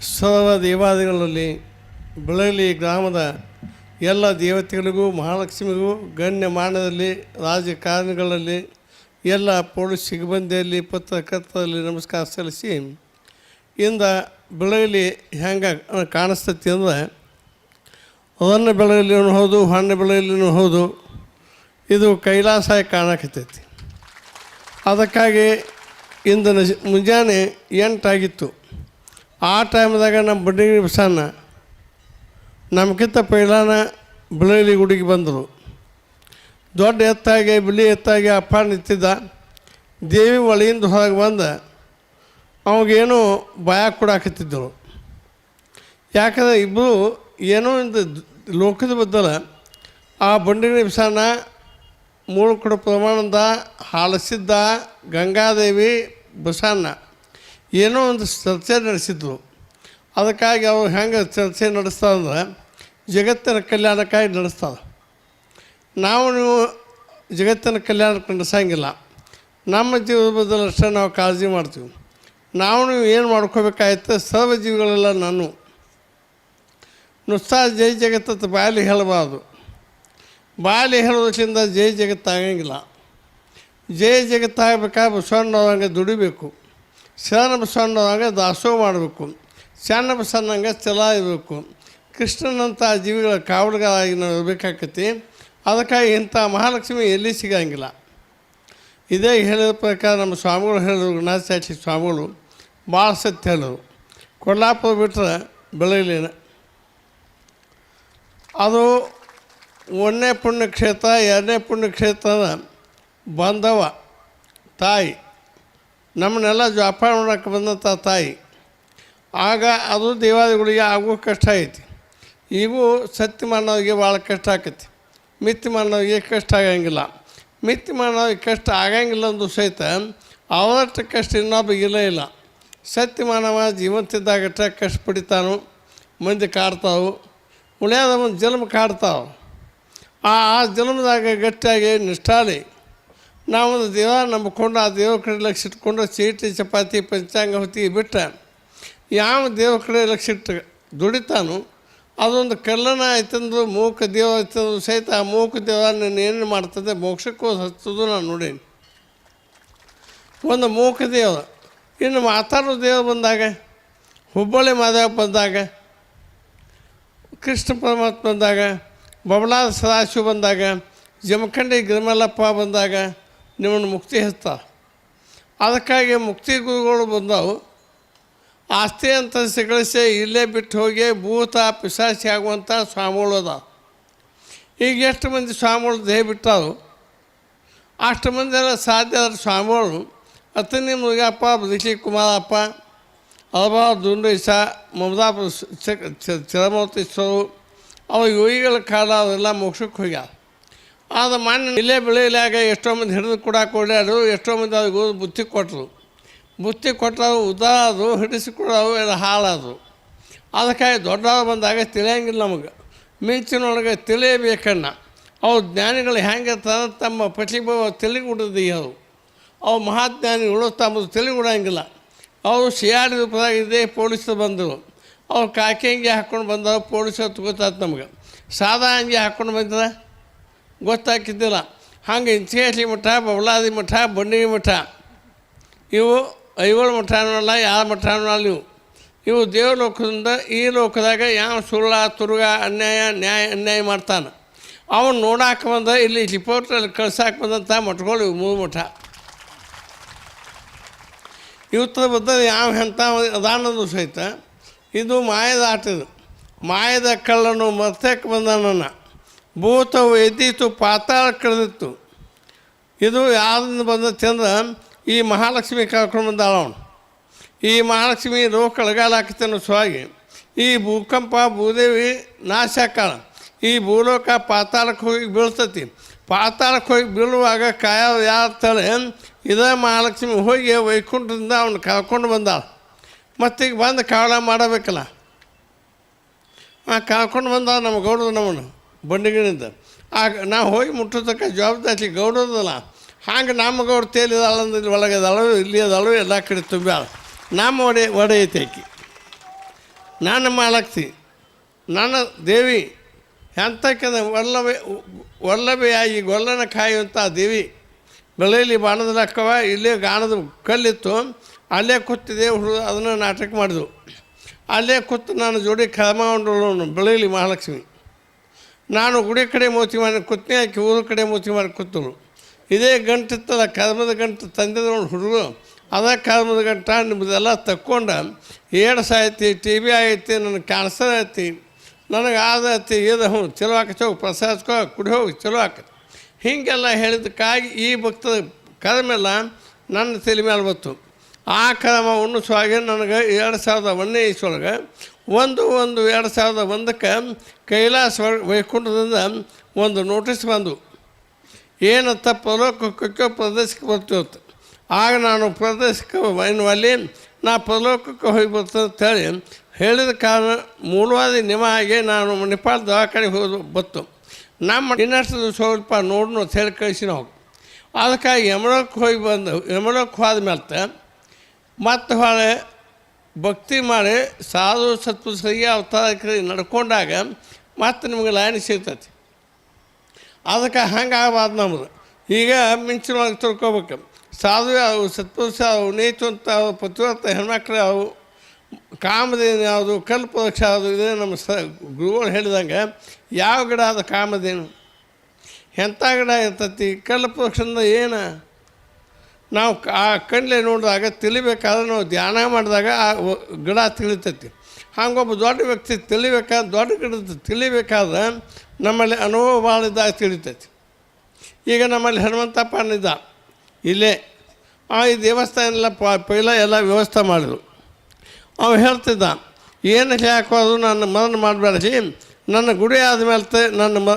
ಸರ್ವ ದೇವಾದಿಗಳಲ್ಲಿ ಬೆಳಗಲಿ ಗ್ರಾಮದ ಎಲ್ಲ ದೇವತೆಗಳಿಗೂ, ಮಹಾಲಕ್ಷ್ಮಿಗೂ, ಗಣ್ಯ ಮಾನದಲ್ಲಿ ರಾಜಕಾರಣಿಗಳಲ್ಲಿ ಎಲ್ಲ ಪೊಲೀಸ್ ಸಿಬ್ಬಂದಿಯಲ್ಲಿ, ಪತ್ರಕರ್ತರಲ್ಲಿ ನಮಸ್ಕಾರ ಸಲ್ಲಿಸಿ, ಇಂದ ಬೆಳಗಲಿ ಹೆಂಗೆ ಕಾಣಿಸ್ತತಿ ಅಂದ್ರೆ ಅದನ್ನು ಬೆಳಗಲಿನೂ ಹೌದು ಹಣ್ಣು ಬೆಳಗಲಿನೂ ಹೌದು, ಇದು ಕೈಲಾಸ ಕಾಣಕತ್ತೈತಿ. ಅದಕ್ಕಾಗಿ ಇಂದು ಮುಂಜಾನೆ ಎಂಟಾಗಿತ್ತು. ಆ ಟೈಮ್ದಾಗ ನಮ್ಮ ಬಡ್ಡಿಗಿರಿ ಸಣ್ಣ ನಮ್ಗಿಂತ ಪೈಲಾನ ಬಿಳಲಿ ಗುಡಿಗೆ ಬಂದರು. ದೊಡ್ಡ ಎತ್ತಾಗಿ, ಬಿಳಿ ಎತ್ತಾಗಿ ಅಪ್ಪ ನಿಂತಿದ್ದ. ದೇವಿ ಒಳಗಿಂದ ಹೊರಗೆ ಬಂದ. ಅವಾಗೇನೋ ಭಯ ಕೊಡಾಕತ್ತಿದ್ದರು ಯಾಕಂದರೆ ಇಬ್ಬರು ಏನೋ ಒಂದು ಲೋಕದ ಬದಲ ಆ ಬಂಡಿಗಿರಿ ಬಸಣ್ಣ ಮೂರು ಕೊಡ ಪ್ರಮಾಣದ ಹಾಲಸಿದ್ದ ಗಂಗಾದೇವಿ ಬಸಣ್ಣ. ಏನೋ ಒಂದು ಚರ್ಚೆ ನಡೆಸಿದ್ರು ಅದಕ್ಕಾಗಿ ಅವ್ರು ಹೆಂಗೆ ಚರ್ಚೆ ನಡೆಸ್ತಾ ಅಂದರೆ ಜಗತ್ತಿನ ಕಲ್ಯಾಣಕ್ಕಾಗಿ ನಡೆಸ್ತಾರೆ ನಾವು ನೀವು ಜಗತ್ತಿನ ಕಲ್ಯಾಣಕ್ಕೆ ನಡೆಸಂಗಿಲ್ಲ. ನಮ್ಮ ಜೀವದ ಅಷ್ಟೇ ನಾವು ಕಾಳಜಿ ಮಾಡ್ತೀವಿ. ನಾವು ನೀವು ಏನು ಮಾಡ್ಕೋಬೇಕಾಯ್ತು ಸರ್ವ ಜೀವಿಗಳೆಲ್ಲ ನಾನು. ನುಸ್ತಾ ಜೈ ಜಗತ್ತ ಬಾಯಲ್ಲಿ ಹೇಳಬಾರ್ದು. ಬಾಯಲ್ಲಿ ಹೇಳೋದ್ರಿಂದ ಜೈ ಜಗತ್ತಾಗಂಗಿಲ್ಲ ಜೈ ಜಗತ್ತಾಗಬೇಕಾದ್ರೆ ಬಸವಣ್ಣವ್ರಂಗೆ ದುಡಿಬೇಕು. ಶರಣ ಬಸವಣ್ಣವ್ರಂಗೆ ದಾಸೋಹ ಮಾಡಬೇಕು. ಸಣ್ಣ ಬಸವಣ್ಣಂಗೆ ಛಲ ಇರಬೇಕು. ಕೃಷ್ಣನಂಥ ಜೀವಿಗಳ ಕಾವಲುಗಳಾಗಿ ನಾವು ಇರಬೇಕಾಕತಿ ಅದಕ್ಕಾಗಿ ಇಂಥ ಮಹಾಲಕ್ಷ್ಮಿ ಎಲ್ಲಿ ಸಿಗಂಗಿಲ್ಲ. ಇದೇ ಹೇಳಿದ ಪ್ರಕಾರ ನಮ್ಮ ಸ್ವಾಮಿಗಳು ಹೇಳಿದ್ರು ಗುಣಾಚಾರ್ಯ ಸ್ವಾಮಿಗಳು, ಭಾಳ ಸತ್ಯ ಹೇಳಿದ್ರು. ಕೊಲ್ಲಾಪುರ ಬಿಟ್ಟರೆ ಬೆಳಗ್ಲಿನ ಅದು ಒಂದನೇ ಪುಣ್ಯಕ್ಷೇತ್ರ, ಎರಡನೇ ಪುಣ್ಯಕ್ಷೇತ್ರದ ಬಾಂಧವ ತಾಯಿ. ನಮ್ಮನ್ನೆಲ್ಲ ಜೋಪಾನ ಮಾಡೋಕ್ಕೆ ಬಂದಂಥ ತಾಯಿ. ಆಗ ಅದು ದೇವಾದಿಗಳಿಗೆ ಆಗೋ ಕಷ್ಟ ಐತಿ. ಈಗೂ ಸತ್ಯ ಮಾಡೋರಿಗೆ ಭಾಳ ಕಷ್ಟ ಆಕೈತಿ. ಮಿತ್ತಿ ಮಾಡೋರಿಗೆ ಕಷ್ಟ ಆಗಂಗಿಲ್ಲ. ಮಿತ್ತಿ ಮಾಡೋರಿಗೆ ಕಷ್ಟ ಆಗಂಗಿಲ್ಲ ಅಂದು ಸಹಿತ ಅವರಷ್ಟು ಕಷ್ಟ ಇನ್ನೊಬ್ಬ ಇಲ್ಲೇ, ಇಲ್ಲ. ಸತ್ಯ ಮಾನವ ಜೀವಂತಿದ್ದಾಗಟ್ಟ ಕಷ್ಟ ಪಡಿತಾನು, ಮಂದಿ ಕಾಡ್ತಾವು ಉಳಿಯಾದ ಒಂದು ಜನ್ಮ ಕಾಡ್ತಾವೆ. ಆ ಆ ಜನ್ಮದಾಗ ಗಟ್ಟಿಯಾಗಿ ನಿಷ್ಠಾಲಿ ನಾವು ದೇವ ನಂಬಿಕೊಂಡು ಆ ದೇವ್ರ ಕಡೆ ಲಕ್ಷ ಇಟ್ಕೊಂಡು ಚೀಟಿ, ಚಪಾತಿ, ಪಂಚಾಂಗ, ಹೊತ್ತಿ ಬಿಟ್ಟ ಯಾವ ದೇವ್ರ ಕಡೆ ಲಕ್ಷ ಇಟ್ಟು ದುಡಿತಾನು ಅದೊಂದು ಕಲ್ಲನ ಆಯ್ತಂದು ಮೂಕ ದೇವ ಆಯ್ತಂದು ಸಹಿತ ಆ ಮೂಕ ದೇವ ನನ್ನ ಏನು ಮಾಡ್ತದೆ ಮೋಕ್ಷಕ್ಕೂ ಹಚ್ಚೋದು ನಾನು ನೋಡೀನಿ. ಒಂದು ಮೂಕ ದೇವ ಇನ್ನು ಮಾತಾಡೋ ದೇವ ಬಂದಾಗ, ಹುಬ್ಬಳ್ಳಿ ಮಾದೇವ ಬಂದಾಗ, ಕೃಷ್ಣ ಪರಮಾತ್ಮ ಬಂದಾಗ, ಬಬಲಾದ ಸದಾಶಿವ ಬಂದಾಗ, ಜಮಖಂಡಿ ಗಿರಿಮಲ್ಲಪ್ಪ ಬಂದಾಗ ನಿಮ್ಮನ್ನು ಮುಕ್ತಿ ಹೆಚ್ಚ ಅದಕ್ಕಾಗಿ ಮುಕ್ತಿ ಗುರುಗಳು ಬಂದವು. ಆಸ್ತಿ ಅಂತ ಸಿಗಳಿಸಿ ಇಲ್ಲೇ ಬಿಟ್ಟು ಹೋಗಿ ಭೂತ ಪಿಸಾಸಿ ಆಗುವಂಥ ಸ್ವಾಮಿಗಳು ಈಗ ಎಷ್ಟು ಮಂದಿ ಸ್ವಾಮಿಗಳು ದೇಹ ಬಿಟ್ಟಾರೋ? ಅಷ್ಟು ಮಂದಿ ಎಲ್ಲ ಸಾಧ್ಯ ಆದ್ರೆ ಸ್ವಾಮಿಗಳು. ಅತನಿ ಮುರುಗಪ್ಪ ಬದುಕಿ ಕುಮಾರಪ್ಪ, ಅಲಬಾ ದುಂಡೀಸ ಮಮದಾಪುರ ಚಿರಮೂರ್ತೀಶ್ವರು ಅವ್ರ ಯೋಗಿಗಳ ಕಾಲ ಅವರೆಲ್ಲ ಮೋಕ್ಷಕ್ಕೆ ಹೋಗ್ಯಾರ. ಆದ ಮಣ್ಣು ಇಲ್ಲೇ ಬೆಳೆಯಲಾಗ ಎಷ್ಟೋ ಮಂದಿ ಹಿಡಿದು ಕೂಡ ಕೊಡ್ಯಾರು ಎಷ್ಟೋ ಮಂದಿ ಅದು ಬುತ್ತಿ ಕೊಟ್ಟರು ಬುತ್ತಿ ಕೊಟ್ಟವು ಉದಾದು ಹಿಡಿಸಿಕೊಡವು ಎಲ್ಲ ಹಾಳಾದವು ಅದಕ್ಕಾಗಿ ದೊಡ್ಡವ್ರು ಬಂದಾಗ ತಿಳಿಯಂಗಿಲ್ಲ ನಮಗೆ. ಮಿಂಚಿನೊಳಗೆ ತಿಳಿಯಬೇಕಣ್ಣ. ಅವು ಜ್ಞಾನಿಗಳು ಹೆಂಗೆ ತಮ್ಮ ಪ್ರತಿಭಾವ ತಿಳಿಗುಡದು ಅವು ಅವು ಮಹಾಜ್ಞಾನಿಗಳು ತಮ್ಮದು ತಿಳಿಗುಡಂಗಿಲ್ಲ. ಅವರು ಸಿಯಾಡಿ ರೂಪದಾಗ ಇದೇ ಪೊಲೀಸರು ಬಂದರು. ಅವ್ರು ಕಾಕಿ ಅಂಗಿ ಹಾಕ್ಕೊಂಡು ಬಂದವು, ಪೊಲೀಸರು ಗೊತ್ತಾಯ್ತು ನಮ್ಗೆ. ಸಾದಾ ಅಂಗಿ ಹಾಕ್ಕೊಂಡು ಬಂದ್ರೆ ಗೊತ್ತಾಕಿದ್ದಿಲ್ಲ ಹಂಗೆ ಇಂಚೇಸಿ ಮಠ ಬಬಲಾದಿ ಮಠ ಬಂಡಿಗೆ ಮಠ. ಇವು ಐವಳು ಮಠನೂ ಅಲ್ಲ ಯಾವ ಮಠನೂ ಅಲ್ಲ ಇವು ಇವು ದೇವಲೋಕದಿಂದ ಈ ಲೋಕದಾಗ ಯಾವ ಸುಳ್ಳ, ತುರುಗ, ಅನ್ಯಾಯ, ನ್ಯಾಯ, ಅನ್ಯಾಯ ಮಾಡ್ತಾನೆ. ಅವನು ನೋಡಾಕ ಬಂದ, ಇಲ್ಲಿ ರಿಪೋರ್ಟ್ರಲ್ಲಿ ಕಳ್ಸಾಕೆ ಬಂದಂಥ ಮಠಗಳು ಇವು, ಮೂರು ಮಠ. ಇವತ್ತರ ಬದ್ಧ ಯಾವ ಎಂಥ ಅದಾನದು ಸಹಿತ, ಇದು ಮಾಯದ ಆಟದು ಮಾಯದ ಕಳ್ಳನು ಮರ್ತಕ್ಕೆ ಬಂದನನ್ನ. ಭೂತವು ಎದ್ದಿತ್ತು, ಪಾತಾಳ ಕಳೆದಿತ್ತು. ಇದು ಯಾರನ್ನು ಬಂದತ್ತಂದ್ರೆ ಈ ಮಹಾಲಕ್ಷ್ಮಿ ಕರ್ಕೊಂಡು ಬಂದಾಳ ಅವನು. ಈ ಮಹಾಲಕ್ಷ್ಮಿ ರೋಗ ಕಳಗಾಲ ಹಾಕ್ತೇನೆ ಸೊವಾಗಿ ಈ ಭೂಕಂಪ, ಭೂದೇವಿ ನಾಶ ಆಕಾಳ ಈ ಭೂಲೋಕ ಪಾತಾಳಕ್ಕೆ ಹೋಗಿ ಬೀಳ್ತತಿ. ಪಾತಾಳಕ್ಕೆ ಹೋಗಿ ಬೀಳುವಾಗ ಕಾಯ ಯಾರು ತಲೆ ಇದೇ ಮಹಾಲಕ್ಷ್ಮಿ ಹೋಗಿ ವೈಕುಂಠದಿಂದ ಅವನು ಕರ್ಕೊಂಡು ಬಂದಾಳ. ಮತ್ತೀಗ ಬಂದು ಕಾವಳ ಮಾಡಬೇಕಲ್ಲ. ಆ ಕರ್ಕೊಂಡು ಬಂದ ನಮ್ಮ ಗೌಡರು ನಮ್ಮನ್ನು. ಬಂಡಿಗಿನಿಂದ ಆಗ ನಾವು ಹೋಗಿ ಮುಟ್ಟೋದಕ್ಕೆ ಜವಾಬ್ದಾರಿ ಗೌಡದಲ್ಲ ಹಾಗೆ ನಮ್ಮ ಗೌಡ ತೇಲಿದಾಳ ಅಂದ್ರೆ ಒಳಗೆ ಅದಾಳು ಇಲ್ಲಿ ಅದಾಳು ಎಲ್ಲ ಕಡೆ ತುಂಬ ನಮ್ಮ ಒಡೆ ಒಡೆ ನಾನು ಮಾಲಕ್ತಿ. ನನ್ನ ದೇವಿ. ಎಂತಕ್ಕಂದ ವಲ್ಲಭಿ ಆಗಿ ಗೊಲ್ಲನ ಕಾಯುವಂಥ ದೇವಿ. ಬೆಳೆಯಲ್ಲಿ ಬಾಣದ ಲಕ್ಕವ, ಇಲ್ಲೇ ಗಾಣದ ಕಲ್ಲಿತ್ತು. ಅಲ್ಲೇ ಕೂತಿದೆ ಹುಡುಗ ಅದನ್ನು ನಾಟಕ ಮಾಡಿದ್ವು ಅಲ್ಲೇ ಕೂತು ನಾನು ಜೋಡಿ ಕದಮಾಗೊಂಡಳು ಬೆಳೆಯಲಿ ಮಹಾಲಕ್ಷ್ಮಿ. ನಾನು ಗುಡಿ ಕಡೆ ಮೋತಿ ಮಾಡಿ ಕುತ್ನೆ ಆಕೆ ಊರ ಕಡೆ ಮೋತಿ ಮಾಡಿ ಕೂತಳು ಇದೇ ಗಂಟಿತ್ತಲ್ಲ ಕರ್ಮದ ಗಂಟು ತಂದಿದ್ರು ಹುಡುಗರು. ಅದ ಕರ್ಮದ ಗಂಟ ನಿಮ್ಮದೆಲ್ಲ ತಕ್ಕೊಂಡು ಏಡ್ಸ್ ಆಯ್ತಿ ಟಿ ಬಿ ಆಗೈತಿ ನನಗೆ ಕ್ಯಾನ್ಸರ್ ಐತಿ ನನಗೆ ಆದೈತಿ ಇದು ಹ್ಞೂ, ಚಲೋ ಆಕತಿ ಹೋಗಿ ಪ್ರಸಾದ್ಕೋ, ಕುಡಿ ಹೋಗಿ, ಚಲೋ ಆಕತಿ ಹೀಗೆಲ್ಲ ಹೇಳಿದ್ದಕ್ಕಾಗಿ ಈ ಭಕ್ತದ ಕರ್ಮೆಲ್ಲ ನನ್ನ ತಲೆ ಮೇಲೆ ಬಂತು ಆ ಕ್ರಮ ಉಣ್ಣಿಸುವಾಗ ನನಗೆ ಎರಡು ಸಾವಿರದ ಒಂದನೇ ಇಸ್ವೊಳಗೆ ಒಂದು ಒಂದು ಎರಡು ಸಾವಿರದ ಒಂದಕ್ಕೆ ಕೈಲಾಸ ವೈಕುಂಠದಿಂದ ಒಂದು ನೋಟಿಸ್ ಬಂದು, ಏನು ಪರಲೋಕಕ್ಕೆ ಪ್ರದೇಶಕ್ಕೆ ಬರ್ತಿವತ್ತು ಆಗ ನಾನು ಪ್ರದೇಶಕ್ಕೆ ಇನ್ನು ಅಲ್ಲಿ ನಾ ಪ್ರಲೋಕಕ್ಕೆ ಹೋಗಿ ಬರ್ತೇನೆ ಅಂತೇಳಿ ಹೇಳಿದ ಕಾರಣ ಮೂಲವಾದ ನಿಮ ಆಗಿ ನಾನು ನೇಪಾಳ ದವಾಖಾನೆಗೆ ಹೋಗಿ ಬತ್ತು ನಮ್ಮ ಇನ್ನಷ್ಟು ದಿವಸ ಸ್ವಲ್ಪ ನೋಡೋಣ ಅಂತ ಹೇಳಿ ಕಳಿಸಿ ನಾವು. ಅದಕ್ಕಾಗಿ ಯಮಳಕ್ಕೆ ಹೋಗಿ ಬಂದು ಯಮಳಕ್ಕೆ ಹೋದ ಮೇಲೆ ಮತ್ತು ಹೊಳೆ ಭಕ್ತಿ ಮಾಡಿ ಸಾಧು ಸರಿಯ ಅವತಾರಕ್ಕೆ ನಡ್ಕೊಂಡಾಗ ಮತ್ತೆ ನಿಮಗೆ ಲೈನ್ ಸಿಗ್ತೈತಿ. ಅದಕ್ಕೆ ಹಂಗೆ ಆಗಬಾರ್ದು ನಮ್ಮದು ಈಗ ಮಿಂಚಿನೊಳಗೆ ತಿಳ್ಕೊಬೇಕು. ಸಾಧು ಅವು ಸತ್ಪುರುಷ ಅವು ನೀತು ಅಂತ ಪತಿವ್ರತ ಹೆಣ್ಮಕ್ಳು ಅವು ಕಾಮಧೇನು ಯಾವುದು ಕಲ್ಪವೃಕ್ಷ ಯಾವುದು, ಇದೇ ನಮ್ಮ ಸ ಗುರುಗಳು ಹೇಳಿದಂಗೆ ಯಾವ ಗಿಡ ಅದು ಕಾಮಧೇನು? ಎಂಥ ಗಿಡ ಇರ್ತೈತಿ? ಕಲ್ಪವೃಕ್ಷದಿಂದ ಏನು? ನಾವು ಆ ಕಣ್ಲೆ ನೋಡಿದಾಗ ತಿಳಿಬೇಕಾದ್ರೆ ನಾವು ಧ್ಯಾನ ಮಾಡಿದಾಗ ಆ ಗಿಡ ತಿಳಿತೈತಿ. ಹಂಗೊಬ್ಬ ದೊಡ್ಡ ವ್ಯಕ್ತಿ ತಿಳಿಬೇಕಾದ್ರೆ ದೊಡ್ಡ ಗಿಡದ ತಿಳಿಬೇಕಾದ್ರೆ ನಮ್ಮಲ್ಲಿ ಅನುಭವ ಭಾಳ ಇದ್ದಾಗ ತಿಳಿತೈತಿ. ಈಗ ನಮ್ಮಲ್ಲಿ ಹನುಮಂತಪ್ಪ ಅನ್ನಿದ್ದ ಇಲ್ಲೇ, ಆ ಈ ದೇವಸ್ಥಾನ ಎಲ್ಲ ಪ ಪೈಲ ಎಲ್ಲ ವ್ಯವಸ್ಥೆ ಮಾಡಿದ್ರು. ಅವ ಹೇಳ್ತಿದ್ದ, ಏನು ಹಾಕೋದು ನನ್ನ ಮರಣ ಮಾಡಬೇಡಿ ನನ್ನ ಗುಡಿ ಆದಮೇಲೆ ನನ್ನ ಮ,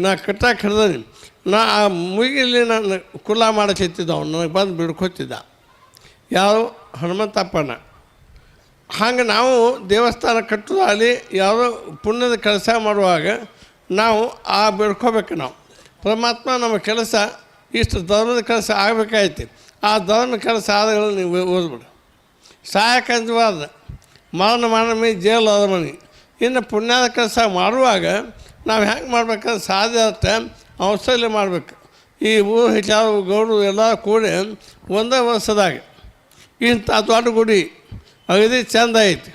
ನಾ ಕಟ್ಟಕ್ಕೆ ಹಿಡ್ದನಿ ನಾ ಆ ಮುಗಿಲಿ ನಾನು ಕುಲ ಮಾಡಕ್ಕಿತ್ತಿದ್ದ ಅವನು, ನನಗೆ ಬಂದು ಬಿಡ್ಕೊತಿದ್ದ. ಯಾವ ಹನುಮಂತಪ್ಪನ. ಹಂಗೆ ನಾವು ದೇವಸ್ಥಾನ ಕಟ್ಟೋದಾಗಲಿ ಯಾವುದೋ ಪುಣ್ಯದ ಕೆಲಸ ಮಾಡುವಾಗ ನಾವು ಆ ಬಿಡ್ಕೋಬೇಕು ನಾವು. ಪರಮಾತ್ಮ ನಮ್ಮ ಕೆಲಸ, ಇಷ್ಟು ಧರ್ಮದ ಕೆಲಸ ಆಗಬೇಕಾಯ್ತು. ಆ ಧರ್ಮದ ಕೆಲಸ ಆದಗಳು ನೀವು ಓದ್ಬಿಡು. ಸಾಯಕಂಜವಾದ ಮರಣ ಮಾಡಮಿ ಜೇಲು ಅದ ಮನೆ ಇನ್ನು ಪುಣ್ಯದ ಕೆಲಸ ಮಾಡುವಾಗ ನಾವು ಹೆಂಗೆ ಮಾಡ್ಬೇಕಂದ್ರೆ ಸಾಧ್ಯ ಅಷ್ಟೇ ಔಷಧಿ ಮಾಡಬೇಕು. ಈ ಊರು ಹೆಚ್ಚಾರು ಗೌಡರು ಎಲ್ಲ ಕೂಡಿ ಒಂದೇ ವರ್ಷದಾಗ. ಇಂಥ ದೊಡ್ಡ ಗುಡಿ, ಅಗದಿ ಚಂದ ಐತಿ.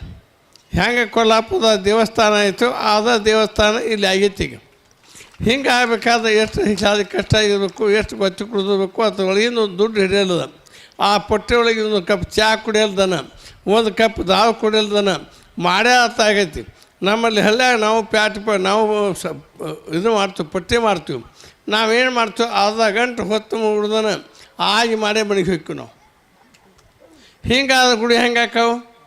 ಹೆಂಗೆ ಕೊಲ್ಲಾಪುರದ ದೇವಸ್ಥಾನ ಆಯಿತು ಅದ ದೇವಸ್ಥಾನ ಇಲ್ಲಿ ಆಗೈತಿ ಈಗ. ಹಿಂಗೆ ಆಗಬೇಕಾದ್ರೆ ಎಷ್ಟು ಹೆಚ್ಚಾದ ಕಷ್ಟ ಇರಬೇಕು, ಎಷ್ಟು ಬಚ್ಚಿ ಕುಡಿದಿರಬೇಕು ಅದರೊಳಗಿಂದ ಒಂದು ದುಡ್ಡು ಹಿಡಿಯಲ್ಲದ ಆ ಪೊಟ್ಟೆ ಒಳಗೆ ಒಂದು ಕಪ್ ಚಹಾ ಕುಡಿಯಲ್ದನ, ಒಂದು ಕಪ್ ದಾವು ಕುಡಿಯಲ್ದನ. ಮಾಡೇ ಅರ್ಥ ಆಗೈತಿ. ನಮ್ಮಲ್ಲಿ ಹಳ್ಳ್ಯಾಗ ನಾವು ಪ್ಯಾಟ್ ಪ, ನಾವು ಸ, ಇದು ಮಾಡ್ತೀವಿ, ಪಟ್ಟಿ ಮಾಡ್ತೀವಿ. ನಾವೇನು ಮಾಡ್ತೀವಿ, ಅರ್ಧ ಗಂಟೆ ಹೊತ್ತು ಮುಗಿದನ ಆಗಿ ಮಾಡೇ ಮನೆಗೆ ಹೋಗ್ತೀವಿ ನಾವು. ಹಿಂಗಾದ ಗುಡಿ ಹೆಂಗೆ ಹಾಕಾವು?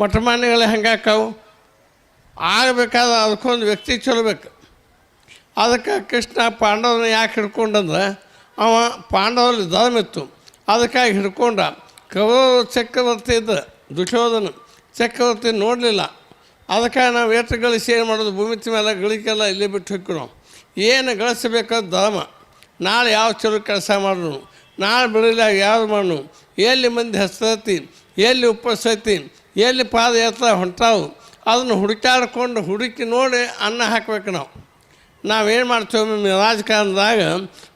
ಮಠ ಮಾನ್ಯಗಳು ಹೆಂಗೆ ಹಾಕಾವು? ಆಗಬೇಕಾದ್ರೆ ಅದಕ್ಕೊಂದು ವ್ಯಕ್ತಿ ಚಲಬೇಕು ಅದಕ್ಕೆ ಕೃಷ್ಣ ಪಾಂಡವನ ಯಾಕೆ ಹಿಡ್ಕೊಂಡಂದ್ರೆ, ಅವ ಪಾಂಡವಲ್ಲಿ ಧರ್ಮಿತ್ತು ಅದಕ್ಕಾಗಿ ಹಿಡ್ಕೊಂಡ. ಕೌರವ ಚಕ್ರವರ್ತಿ ಇದ್ದ ದುಶೋಧನ ಚಕ್ರವರ್ತಿ ನೋಡಲಿಲ್ಲ. ಅದಕ್ಕಾಗಿ ನಾವು ಎಷ್ಟು ಗಳಿಸಿ ಏನು ಮಾಡೋದು, ಭೂಮಿ ಮೇಲೆ ಗಳಿಕೆಲ್ಲ ಇಲ್ಲೇ ಬಿಟ್ಟು ನಾವು ಏನು ಗಳಿಸಬೇಕಾದ ಧರ್ಮ. ನಾಳೆ ಯಾವ ಚಲೋ ಕೆಲಸ ಮಾಡೋಣ ನಾಳೆ ಬೆಳಿಲಾಗ ಯಾವ್ದು ಮಾಡೋಣ ಎಲ್ಲಿ ಮಂದಿ ಹಸ್ತೈತಿ? ಎಲ್ಲಿ ಉಪ್ಪಸೈತಿ ಎಲ್ಲಿ ಪಾದಯಾತ್ರೆ ಹೊಂಟಾವು? ಅದನ್ನು ಹುಡುಕಾಡ್ಕೊಂಡು ಹುಡುಕಿ ನೋಡಿ ಅನ್ನ ಹಾಕ್ಬೇಕು ನಾವು. ನಾವೇನು ಮಾಡ್ತೀವಿ ರಾಜಕಾರಣದಾಗ,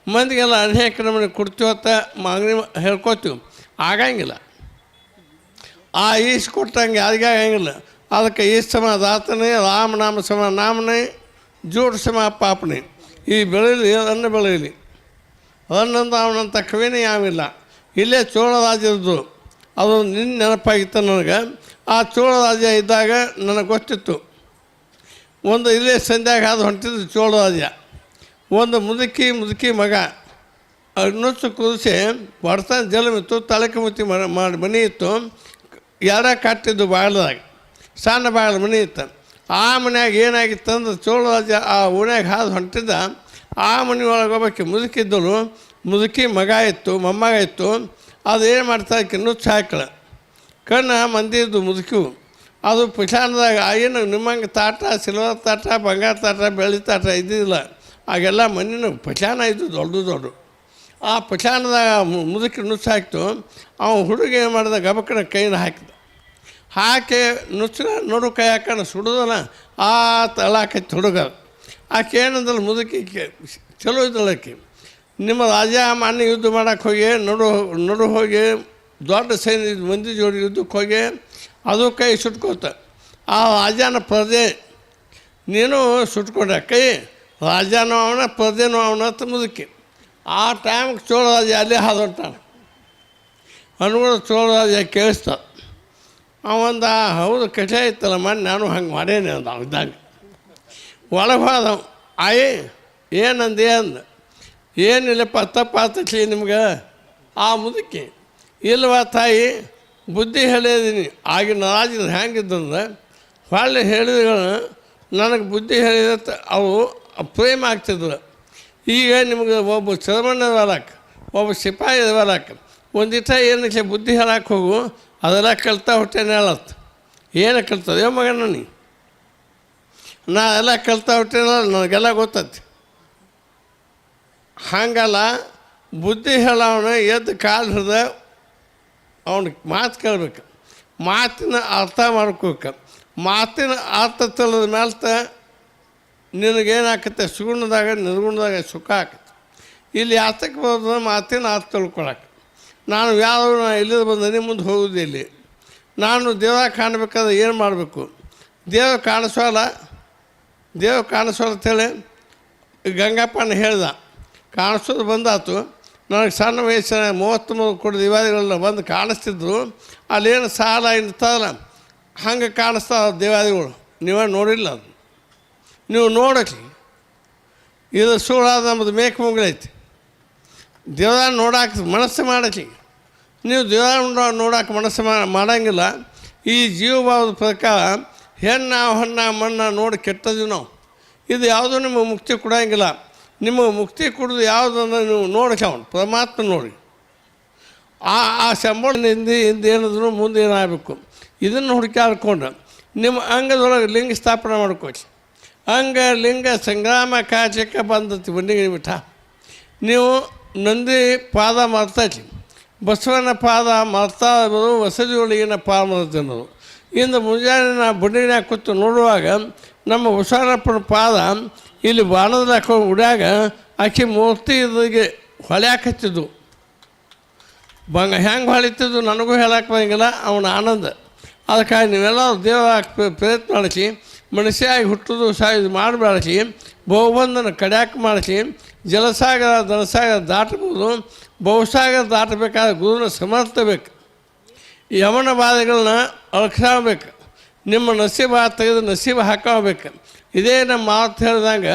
ಮಂದಿಗೆಲ್ಲ ಅನೇಕ ನಮಗೆ ಕೊಡ್ತೀವತ್ತ ಮಗನಿ ಹೇಳ್ಕೊತೀವಿ. ಆಗಂಗಿಲ್ಲ. ಆ ಈಸ್ ಕೊಟ್ಟಂಗೆ ಅದಕ್ಕೆ ಆಗಂಗಿಲ್ಲ. ಅದಕ್ಕೆ ಈ ಸಮ ದಾತನೇ ರಾಮನಾಮ ಸಮ ನಾಮನೇ, ಜೋಡ್ ಸಮ ಪಾಪನೇ. ಈ ಬೆಳೀಲಿ ಅನ್ನ ಬೆಳೀಲಿ ಅದನ್ನಂತ ಅವನಂತ ಕವಿನೇ ಯಾವಿಲ್ಲ. ಇಲ್ಲೇ ಚೋಳ ರಾಜ್ಯದ್ದು ಅದು ನಿನ್ನ ನೆನಪಾಗಿತ್ತು ನನಗೆ. ಆ ಚೋಳ ರಾಜ್ಯ ಇದ್ದಾಗ ನನಗೆ ಗೊತ್ತಿತ್ತು. ಒಂದು ಇಲ್ಲೇ ಸಂಧ್ಯಾಗ ಅದು ಹೊಂಟಿದ್ದು ಚೋಳ ರಾಜ ಒಂದು ಮುದುಕಿ ಮುದುಕಿ ಮಗ. ನುಚ್ಚು ಕುದಿಸಿ ಬಡತನ ಜಲಮಿತ್ತು ಮ- ಮಾಡಿ ಮನೆ ಇತ್ತು ಯಾರ ಕಟ್ಟಿದ್ದು ಬಾಗಿಲದಾಗ ಸಣ್ಣ ಬಾಳ ಮನೆ ಇತ್ತು. ಆ ಮನ್ಯಾಗ ಏನಾಗಿತ್ತು ಅಂದ್ರೆ ಚೋಳ ರಾಜ ಆ ಓಣ್ಯಾಗ ಹಾದು ಹೊಂಟಿದ್ದ. ಆ ಮನೆ ಒಳಗೆ ಒಬ್ಬಕ್ಕೆ ಮುದುಕಿದ್ದಳು ಮುದುಕಿ ಮಗ ಇತ್ತು, ಮೊಮ್ಮಗ ಇತ್ತು. ಅದು ಏನು ಮಾಡ್ತಾರೆ ನುಚ್ಚು ಹಾಕಳ ಕಣ್ಣು ಮಂದಿದ್ದು ಮುದುಕಿವು ಅದು ಪಿಠಾನದಾಗ ಏನು ನಿಮ್ಮಂಗೆ ತಾಟ, ಸಿಲ್ವರ್ ತಾಟ, ಬಂಗಾರ ತಾಟ, ಬೆಳ್ಳಿ ತಾಟ ಇದ್ದಿದ್ದಿಲ್ಲ ಆಗೆಲ್ಲ ಮಣ್ಣಿನ ಪಠಾಣ ಇದ್ದು ದೊಡ್ಡ ದೊಡ್ಡ ಆ ಪಠಾಣದಾಗ ಮುದುಕಿ ನುಚ್ಚು ಹಾಕ್ತು. ಅವ ಹುಡುಗ ಏನು ಮಾಡ್ದ ಗಬಕ್ಕನ ಕೈನ ಹಾಕಿದ. ಹಾಕಿ ನುಚ್ಚಿನ ನೋಡು ಕೈ ಹಾಕೊಂಡು ಸುಡುದನ, ಆ ತಳಾಕೈತಿ ಹುಡುಗ ಆಕೆ ಏನಂದ್ರೆ ಮುದುಕಿ ಚಲೋ ಇದ್ದಳಕ್ಕೆ ನಿಮ್ಮ ರಾಜ ಮಾನ್ಯ ಯುದ್ಧ ಮಾಡೋಕ್ಕೆ ಹೋಗಿ, ನಡು ನಡು ಹೋಗಿ, ದೊಡ್ಡ ಸೈನ್ಯ ಮಂದಿ ಜೋಡಿ ಯುದ್ಧಕ್ಕೆ ಹೋಗಿ, ಅದು ಕೈ ಸುಟ್ಕೋತ. ಆ ರಾಜನ ಪ್ರಜೆ ನೀನು ಸುಟ್ಕೊಂಡೆ ಕೈ, ರಾಜನೂ ಅವನ ಪ್ರಜೆನೂ ಅವನ ಅಂತ ಮುದುಕಿ. ಆ ಟೈಮ್ಗೆ ಚೋಳ ರಾಜ ಅಲ್ಲೇ ಹಾದೊಂಟಾನ ಅನುಗುಣ ಚೋಳ ರಾಜ ಅವಂದ, ಹೌದು ಕಠೆ ಇತ್ತಲ್ಲ ಮಾಡಿ ನಾನು ಹಂಗೆ ಮಾಡೇನೆ ಅಂದ ಇದ್ದಾಗ. ಒಳಗೆ ಹೋದ ಆಯಿ ಏನಂದೆ ಅಂದ. ಏನಿಲ್ಲಪ್ಪ, ತಪ್ಪಾತೈತಿ ನಿಮ್ಗೆ? ಆ ಮುದುಕಿ, ಇಲ್ವಾ ತಾಯಿ, ಬುದ್ಧಿ ಹೇಳಿದೀನಿ. ಆಗಿನ ರಾಜ್ಯದ ಹೆಂಗಿದ್ದಂದ್ರೆ ಹೊಳ್ಳಿ ಹೇಳಿದಗಳನ್ನ, ನನಗೆ ಬುದ್ಧಿ ಹೇಳಿದ ಅವು ಪ್ರೇಮ ಆಗ್ತಿದ್ರು ಈಗ ನಿಮ್ಗೆ ಒಬ್ಬ ಚರಮಣ್ಣ ಬರಕ್ಕೆ ಒಬ್ಬ ಸಿಪಾಯಿ ಬರಕ್ಕೆ ಒಂದಿಟ ಏನಕ್ಕೆ ಬುದ್ಧಿ ಹೇಳಕ್ಕೆ ಹೋಗು ಅದೆಲ್ಲ ಕಲ್ತಾ ಹೊಟ್ಟೆನೇ ಹೇಳತ್ತ ಏನು ಕಲ್ತದೆ? ಮಗನ ನೀ. ನಾ ಎಲ್ಲ ಕಲ್ತಾ ಹೊಟ್ಟೆನ ನನಗೆಲ್ಲ ಗೊತ್ತೈತಿ. ಹಾಗಲ್ಲ, ಬುದ್ಧಿ ಹೇಳವನ ಎದ್ದು ಕಾಲು ಹಿಡ್ದ ಅವ್ನಿಗೆ ಮಾತು ಕೇಳ್ಬೇಕು. ಮಾತಿನ ಅರ್ಥ ಮಾಡ್ಕೋಬೇಕು ಮಾತಿನ ಅರ್ಥ ತಿಳಿದ ಮೇಲೆ ನಿನಗೇನಾಕತ್ತೆ? ಸುಗುಣದಾಗ, ನಿರ್ಗುಣದಾಗ ಸುಖ ಆಕತ್ತೆ. ಇಲ್ಲಿ ಯಾತಕ್ಕೆ ಬರೋದು? ಮಾತಿನ ಅರ್ಥ ತಿಳ್ಕೊಳಕ್ಕೆ. ನಾನು ಯಾವ ಇಲ್ಲಿಂದ ನಿಮ್ಮ ಮುಂದೆ ಇಲ್ಲಿ? ನಾನು ದೇವ ಕಾಣಬೇಕಾದ್ರೆ ಏನು ಮಾಡಬೇಕು? ದೇವ ಕಾಣಿಸೋಲ್ಲ. ದೇವ ಕಾಣಿಸೋಲ್ಲ ಅಂತೇಳಿ ಗಂಗಪ್ಪನ ಹೇಳ್ದ. ಕಾಣಿಸೋದು ಬಂದಾತು. ನನಗೆ ಸಣ್ಣ ವಯಸ್ಸಿನ ಮೂವತ್ತು ಮೂರು ಕೋಟಿ ದೇವಾದಿಗಳನ್ನ ಬಂದು ಕಾಣಿಸ್ತಿದ್ರು. ಅಲ್ಲೇನು ಸಾಲ ಇರ್ತದಲ್ಲ ಹಂಗೆ ಕಾಣಿಸ್ತಾವ ದೇವಾದಿಗಳು. ನೀವೇ ನೋಡಿಲ್ಲ ಅದು. ನೀವು ನೋಡಕ್ಕೆ ಇದು ಸುಳ್ಳಾದ ನಮ್ಮದು ಮೇಕ್ ಮುಗಿಲೈತಿ. ದೇವರ ನೋಡಕ್ಕೆ ಮನಸ್ಸು ಮಾಡಲಿ. ನೀವು ದೇವರ ನೋಡಕ್ಕೆ ಮನಸ್ಸು ಮಾಡಂಗಿಲ್ಲ. ಈ ಜೀವಭಾವದ ಪ್ರಕಾರ ಹೆಣ್ಣ ಹೊನ್ನ ಮಣ್ಣ ನೋಡಿ ಕೆಟ್ಟದ್ದು ನಾವು. ಇದು ಯಾವುದೂ ನಿಮಗೆ ಮುಕ್ತಿ ಕೊಡೋಂಗಿಲ್ಲ. ನಿಮಗೆ ಮುಕ್ತಿ ಕೊಡೋದು ಯಾವುದಂದ್ರೆ ನೀವು ನೋಡಕ್ಕೆ ಅವನು, ಪರಮಾತ್ಮ ನೋಡಿ. ಆ ಆ ಸಂಬಳದಿಂದ ಹಿಂದೆ ಹಿಂದೆ ಏನಿದ್ರು ಮುಂದೆ ಏನಾಗಬೇಕು. ಇದನ್ನು ಹುಡುಕಾಡ್ಕೊಂಡು ನಿಮ್ಮ ಅಂಗದೊಳಗೆ ಲಿಂಗ ಸ್ಥಾಪನೆ ಮಾಡ್ಕೋಚಿ ಅಂಗ, ಲಿಂಗ ಸಂಗ್ರಾಮ ಕಾಚಕ್ಕೆ ಬಂದತಿ ಬನ್ನಿ ಬಿಟ್ಟ. ನೀವು ನಂದಿ ಪಾದ ಮರ್ತೈತಿ ಬಸವನ ಪಾದ ಮಾಡ್ತಾ ಇರೋದು ಹೊಸದಿ ಒಳಗಿನ ಪಾದ ಮರ್ತನ್ನೋದು ಇಂದು ಮುಂಜಾನೆ ನಾ ಬಂಡಿನಾಗ ಕೂತು ನೋಡುವಾಗ ನಮ್ಮ ಹುಷಾರಪ್ಪನ ಪಾದ ಇಲ್ಲಿ ಬಾಣದ ಹಾಕೊಂಡು ಉಡ್ಯಾಗ ಆಕೆ ಮೂರ್ತಿ ಇದಿಗೆ ಹೊಳ್ಯಾಕತ್ತಿದ್ದು ಬಂಗ ಹೆಂಗೆ ಹೊಳಿತಿದ್ದು ನನಗೂ ಹೇಳಕ್ಕೆ ಬರಂಗಿಲ್ಲ ಅವನ ಆನಂದ. ಅದಕ್ಕಾಗಿ ನೀವೆಲ್ಲ ದೇವ ಪ್ರಯತ್ನ ಮಾಡಿಸಿ ಮನುಷ್ಯಾಗಿ ಸಹ ಇದು ಮಾಡಬೇಡಿಸಿ ಬಹುಬಂಧನ ಕಡ್ಯಾಕ ಮಾಡಿಸಿ ಜಲಸಾಗರ, ಧನಸಾಗರ ದಾಟಬಹುದು. ಬಹುಸಾಗರ ದಾಟಬೇಕಾದ ಗುರುವಿನ ಸಮರ್ಥ ಬೇಕು. ಯಮನ ಬಾಧೆಗಳನ್ನ ಅಳ್ಸ್ಕೊಳ್ಬೇಕು ನಿಮ್ಮ ನಸೀಬ ತೆಗೆದು ನಸೀಬ ಹಾಕೋಬೇಕು ಇದೇ ನಮ್ಮ ಮಾತು ಹೇಳಿದಾಗ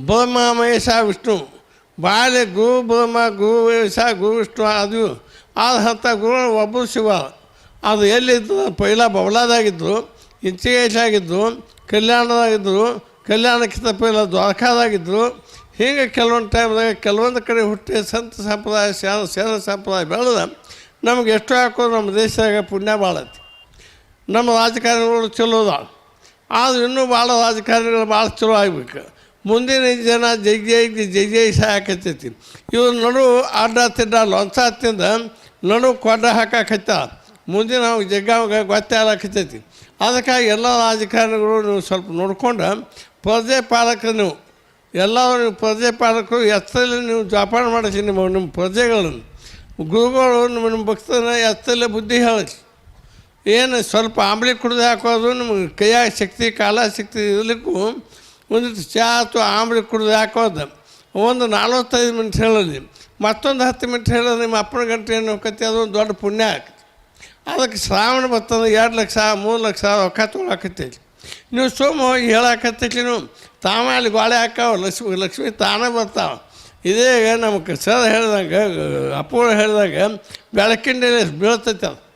ಬ್ರಹ್ಮ ಮಹೇಶ ವಿಷ್ಣು ಬಾಳೆ ಗು ಬ್ರಹ್ಮ ಗು ಮಹೇಶ ಗು, ವಿಷ್ಣು ಅದು ಆದ ಹಂತ ಗುರು ಒಬ್ಬರು ಶಿವ. ಅದು ಎಲ್ಲಿದ್ದು? ಪೈಲ ಬಬಲಾದಾಗಿದ್ದರು ಇಂಚಿಗೇಶಾಗಿದ್ದರು ಕಲ್ಯಾಣದಾಗಿದ್ದರು ಕಲ್ಯಾಣಕ್ಕಿಂತ ಪೈಲ ದ್ವಾರಕಾದಾಗಿದ್ದರು ಹೀಗೆ ಕೆಲವೊಂದು ಟೈಮ್ದಾಗ ಕೆಲವೊಂದು ಕಡೆ ಹುಟ್ಟಿ ಸಂತ ಸಂಪ್ರದಾಯ ಶಾನ ಸೇನ ಸಂಪ್ರದಾಯ ಬೆಳೆದ ನಮ್ಗೆ ಎಷ್ಟು ಹಾಕೋದು ನಮ್ಮ ದೇಶದಾಗ ಪುಣ್ಯ ಭಾಳೈತಿ ನಮ್ಮ ರಾಜಕಾರಣಿಗಳು ಅದ ಆದ್ರೆ ಇನ್ನೂ ಭಾಳ ರಾಜಕಾರಣಿಗಳು ಭಾಳ ಚಲೋ ಆಗ್ಬೇಕು. ಮುಂದಿನ ಜನ ಜೈ ಜೈ ಜೈ ಜೈ ಸಾಕತ್ತೈತಿ ಇವ್ರ ನಡು ಅಡ್ಡ ತಿಡ್ಡ ಲೊಂಚ ತಿಂದ ನಡು ಕೊಡ್ಡ ಹಾಕಾಕತ್ತ ಮುಂದಿನ ಅವ್ಗೆ ಜಗ್ಗಾವಾಗ ಗೊತ್ತೇ ಆಗಕತ್ತೈತಿ ಅದಕ್ಕಾಗಿ ಎಲ್ಲ ರಾಜಕಾರಣಿಗಳು ನೀವು ಸ್ವಲ್ಪ ನೋಡ್ಕೊಂಡು ಪ್ರಜೆ ಪಾಲಕರು ನೀವು ಎಲ್ಲರೂ ಪ್ರಜೆ ಪಾಲಕರು ಎತ್ತಲ್ಲಿ ನೀವು ಜೋಪಾನ ಮಾಡಿಸಿ ನಿಮ್ಮ ನಿಮ್ಮ ಪ್ರಜೆಗಳನ್ನು. ಗುರುಗಳು ನಿಮ್ಮ ನಿಮ್ಮ ಭಕ್ತನ ಎತ್ತಲ್ಲೇ ಬುದ್ಧಿ ಹೇಳಿಸಿ ಏನು ಸ್ವಲ್ಪ ಆಂಬ್ಲಿ ಕುಡಿದು ಹಾಕೋದು ನಿಮಗೆ ಕೈಯಾಗ ಶಕ್ತಿ, ಕಾಲ ಶಕ್ತಿ ಇರಲಿಕ್ಕೂ ಒಂದಿಷ್ಟು ಚಹಾ ಅಥವಾ ಆಂಬ್ಲಿ ಕುಡಿದು ಹಾಕೋದು. ಒಂದು ನಲ್ವತ್ತೈದು ಮಿನಿಟ್ ಹೇಳಲಿ. ಮತ್ತೊಂದು ಹತ್ತು ಮಿನಿಟ್ ಹೇಳೋದು ನಿಮ್ಮ ಅಪ್ಪನ ಗಂಟೆ ಏನು ಅದು ಒಂದು ದೊಡ್ಡ ಪುಣ್ಯ ಆಗ್ತದೆ. ಅದಕ್ಕೆ ಶ್ರಾವಣ ಬರ್ತದೆ ಎರಡು ಲಕ್ಷ, ಮೂರು ಲಕ್ಷ ರೊಕ್ಕ ತೊಗೊಳಕತ್ತೈತಿ ನೀವು ಸೋಮ ಹೋಗಿ ಹೇಳಕತ್ತೈತಿ ನೀವು ತಾವ ಅಲ್ಲಿ ಗೋಳೆ ಹಾಕಾವ ಲಕ್ಷ್ಮಿ ಲಕ್ಷ್ಮಿ ತಾನೇ ಬರ್ತಾವೆ. ಇದೇ ನಮಗೆ ಸರ್ ಹೇಳ್ದಂಗೆ, ಅಪ್ಪಗಳು ಹೇಳ್ದಂಗೆ ಬೆಳಕಿನ ಬೀಳ್ತೈತೆ ಅದು.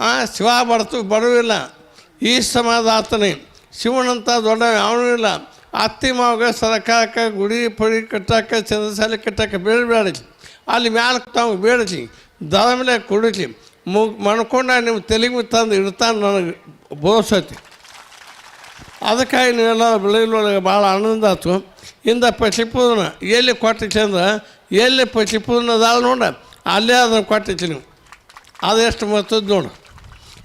ಆ, ಶಿವ ಬರ್ತು ಬಡವಿಲ್ಲ ಈ ಸಮಾಧಾತನೇ ಶಿವನಂತ ದೊಡ್ಡ ಯಾವನೂ ಇಲ್ಲ. ಅತ್ತಿ ಮಾವಾಗ ಸರಕಾರಕ್ಕೆ ಗುಡಿ ಪುಡಿ ಕಟ್ಟಾಕ, ಚಂದ್ರಸಾಲಿ ಕಟ್ಟಾಕ ಬೇಡಬೇಡಲಿ ಅಲ್ಲಿ ಮ್ಯಾಲ ತಾವು ಬೇಡಲಿ ದರ ಮೇಲೆ ಕುಡಿಲಿ. ಮುಗ್ ಮಣ್ಕೊಂಡ ನಿಮ್ಮ ತೆಲಿಗೆ ತಂದು ಇಡ್ತಾನೆ ನನಗೆ ಬೋಸತಿ. ಅದಕ್ಕಾಗಿ ನೀವೆಲ್ಲ ಬೆಳಗಿನೊಳಗೆ ಭಾಳ ಆನಂದ ಆಯ್ತು. ಇಂದ ಪಚಿಪೂರ್ಣ ಎಲ್ಲಿ ಕೊಟ್ಟಿಸಿ ಅಂದ್ರೆ, ಎಲ್ಲಿ ಪಚಿಪೂರ್ಣ ಅದಾಳ ನೋಡ, ಅಲ್ಲೇ ಅದನ್ನು ಕೊಟ್ಟಿಸಿ ನೀವು. ಅದೆಷ್ಟು ಮತ್ತದ್ದು ನೋಡು.